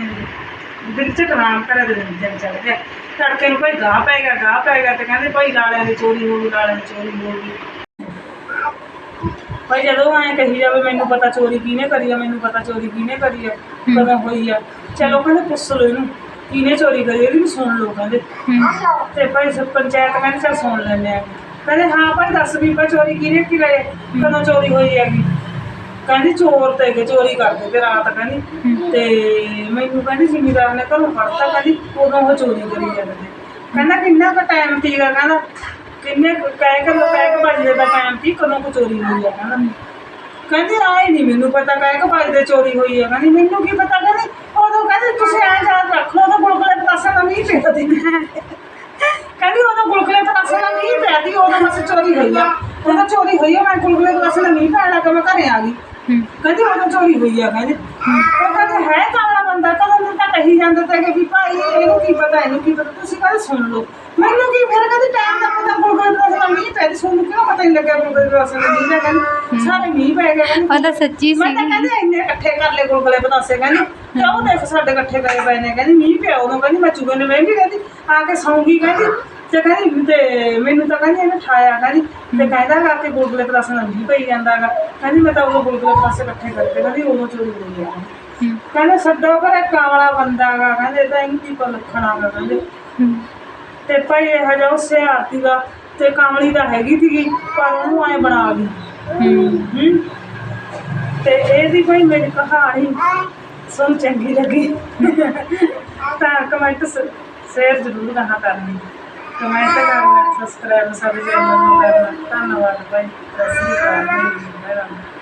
ਦਿਨ ਚ ਆਰਾਮ ਕਰੇ ਦੇ ਦਿਨ ਚੜ ਗਿਆ ਤੜਕੇ ਨੂੰ ਭਾਈ ਗਾਹ ਪੈ ਗਿਆ ਗਾਹ ਪੈ ਗਿਆ ਤੇ ਕਹਿੰਦੇ ਭਾਈ ਲਾਲਿਆਂ ਦੀ ਚੋਰੀ ਹੋ ਗਈ ਲਾਲਿਆਂ ਦੀ ਚੋਰੀ ਹੋ ਗਈ। ਭਾਈ ਜਦੋਂ ਐਂ ਕਹੀ ਜਾਵੇ ਮੈਨੂੰ ਪਤਾ ਚੋਰੀ ਕਿਹਨੇ ਕਰੀ ਆ ਮੈਨੂੰ ਪਤਾ ਚੋਰੀ ਕਿਹਨੇ ਕਰੀ ਆ ਕਦੋਂ ਹੋਈ ਆ। ਚਲੋ ਕਹਿੰਦੇ ਪੁੱਛ ਲਓ ਇਹਨੂੰ ਕਿਹਨੇ ਚੋਰੀ ਕਰੀ ਇਹਦੀ ਵੀ ਸੁਣ ਲਓ ਕਹਿੰਦੇ। ਤੇ ਭਾਈ ਪੰਚਾਇਤ ਕਹਿੰਦੇ ਚੱਲ ਸੁਣ ਲੈਂਦੇ ਆ। ਕਹਿੰਦੇ ਹਾਂ ਭਾਈ ਦੱਸ ਵੀ ਭਾਈ ਚੋਰੀ ਕਿਹਨੇ ਕੀ ਲਏ ਕਦੋਂ ਚੋਰੀ ਹੋਈ ਹੈਗੀ? ਕਹਿੰਦੀ ਚੋਰ ਤੇ ਗਏ ਚੋਰੀ ਕਰਦੇ ਤੇ ਰਾਤ ਕਹਿੰਦੀ ਤੇ ਮੈਨੂੰ ਕਹਿੰਦੀ ਜ਼ਿਮੀਦਾਰ ਨੇ ਘਰੋਂ ਫੜਤਾ ਕਹਿੰਦੀ ਉਦੋਂ ਉਹ ਚੋਰੀ ਕਰੀ ਜਾਂਦੇ ਤੇ ਕਹਿੰਦਾ ਕਿੰਨਾ ਕੁ ਟਾਈਮ ਸੀਗਾ ਕਹਿੰਦਾ ਕਿੰਨੇ ਕੁ- ਕਹਿ ਕੇ ਕਹਿ ਕੇ ਦਾ ਟਾਈਮ ਸੀ ਕਦੋਂ ਕੁ ਚੋਰੀ ਹੋਈ ਆ ਕਹਿੰਦਾ ਕਹਿੰਦੀ ਆਏ ਨਹੀਂ ਮੈਨੂੰ ਪਤਾ ਕਹਿ ਕੇ ਚੋਰੀ ਹੋਈ ਆ ਕਹਿੰਦੀ ਮੈਨੂੰ ਕੀ ਪਤਾ ਕਹਿੰਦੀ ਉਦੋਂ ਕਹਿੰਦੀ ਤੁਸੀਂ ਐਂ ਯਾਦ ਰੱਖ ਲਓ ਉਦੋਂ ਗੁਲਗੁਲੇ ਪਤਾਸਾ ਦਾ ਮੀਂਹ ਪਿਆ ਦੀ ਕਹਿੰਦੀ ਉਦੋਂ ਗੁਲਗੁਲੇ ਪਤਾਸੇ ਦਾ ਮੀਂਹ ਪਿਆ ਦੀ ਉਦੋਂ ਬਸ ਚੋਰੀ ਹੋਈ ਆ। ਉਦੋਂ ਚੋਰੀ ਹੋਈ ਆ ਮੈਂ ਗੁਲਗੁਲੇ ਪਤਾਸੇ ਦਾ ਮੀਂਹ ਪੈਣ ਲੱਗਾ ਮੈਂ ਘਰੇ ਆ ਗਈ। ਕਹਿੰਦੀ ਉਦੋਂ ਚੋਰੀ ਹੋਈ ਆ ਕਹਿੰਦੇ। ਉਹ ਕਹਿੰਦੇ ਹੈ ਕਾਲਾ ਬੰਦਾ ਕਦੋਂ ਨੂੰ ਤਾਂ ਕਹੀ ਜਾਂਦੇ ਤੇ ਕਿ ਵੀ ਭਾਈ ਇਹਨੂੰ ਕੀ ਪਤਾ ਇਹਨੂੰ ਕੀ ਪਤਾ ਤੁਸੀਂ ਕਹਿੰਦੇ ਸੁਣ ਲਓ। ਮੈਨੂੰ ਕੀ ਫਿਰ ਕਹਿੰਦੀ ਟਾਈਮ ਦਾ ਪਤਾ ਪਤਾਸੇ ਦਾ ਮੀਂਹ ਪਿਆ ਦੀ ਤੁਹਾਨੂੰ ਕਿਉਂ ਪਤਾ ਨਹੀਂ ਲੱਗਿਆ ਪਤਾਸੇ ਦਾ ਮੀਂਹ ਦਾ ਕਹਿੰਦੀ ਸਾਰੇ ਮੀਂਹ ਪੈ ਗਏ ਕਹਿੰਦੀ।
ਉਹ ਤਾਂ ਸੱਚੀ
ਮੈਂ ਤਾਂ ਕਹਿੰਦੇ ਇੰਨੇ ਇਕੱਠੇ ਕਰ ਲੈ ਗੁਲਗੁਲੇ ਪਤਾਸੇ ਕਹਿੰਦੀ। ਤੇ ਉਹ ਦੇਖ ਸਾਡੇ ਇਕੱਠੇ ਕਰੇ ਪਏ ਨੇ ਕਹਿੰਦੀ ਮੀਂਹ ਪਿਆ ਉਦੋਂ ਕਹਿੰਦੀ ਮੈਂ ਚੁਗੇ ਨੇ ਮੈਂ ਵੀ ਕਹਿੰਦੀ ਆ ਕੇ ਸੌਂਗੀ ਕਹਿੰਦੀ। ਤੇ ਕਹਿੰਦੀ ਤੇ ਮੈਨੂੰ ਤਾਂ ਕਹਿੰਦੀ ਇਹਨੇ ਠਾਇਆ ਕਹਿੰਦੀ ਤੇ ਕਹਿੰਦਾ ਗਾ ਕਿ ਗੁਲਗੁਲੇ ਨਾਲ ਮੀਂਹ ਪਈ ਜਾਂਦਾਗਾ। ਕਹਿੰਦੀ ਮੈਂ ਤਾਂ ਉਹ ਗੁਲਗੁਲੇ ਪਤਾਸੇ ਇਕੱਠੇ ਕਰਕੇ ਕਹਿੰਦੀ ਉਦੋਂ ਚੋਰੀ ਹੋਈ ਆ ਕਹਿੰਦੇ ਛੱਡੋ ਘਰੇ ਕਾਵਲਾ ਬੰਦਾਗਾ ਕਹਿੰਦੇ ਇਹ ਤਾਂ ਇਹਨੂੰ ਕੀ ਪਲਖਣਾ ਗਾ ਕਹਿੰਦੇ। ਤੇ ਭਾਈ ਇਹ ਜਿਹਾ ਉਹ ਸਿਆਰਤੀ ਦਾ ਤੇ ਕਾਮਲੀ ਦਾ ਹੈਗੀ ਸੀਗੀ ਪਰ ਉਹਨੂੰ ਐ ਬਣਾ ਲਈ।
ਹੂੰ?
ਤੇ ਇਹਦੀ ਕੋਈ ਮੇਰੀ ਕਹਾਣੀ ਸੁਣ ਚੰਗੀ ਲੱਗੀ। ਤਾਂ ਕਮੈਂਟ ਸ਼ੇਅਰ ਜ਼ਰੂਰ ਕਰਨਾ ਕਰਨੀ। ਕਮੈਂਟ ਕਰਨਾ ਸਬਸਕ੍ਰਾਈਬ ਸਾਡੇ ਚੈਨਲ ਨੂੰ ਕਰਨਾ ਧੰਨਵਾਦ ਭਾਈ ਸਤਿ ਸ੍ਰੀ ਅਕਾਲ ਜੀ।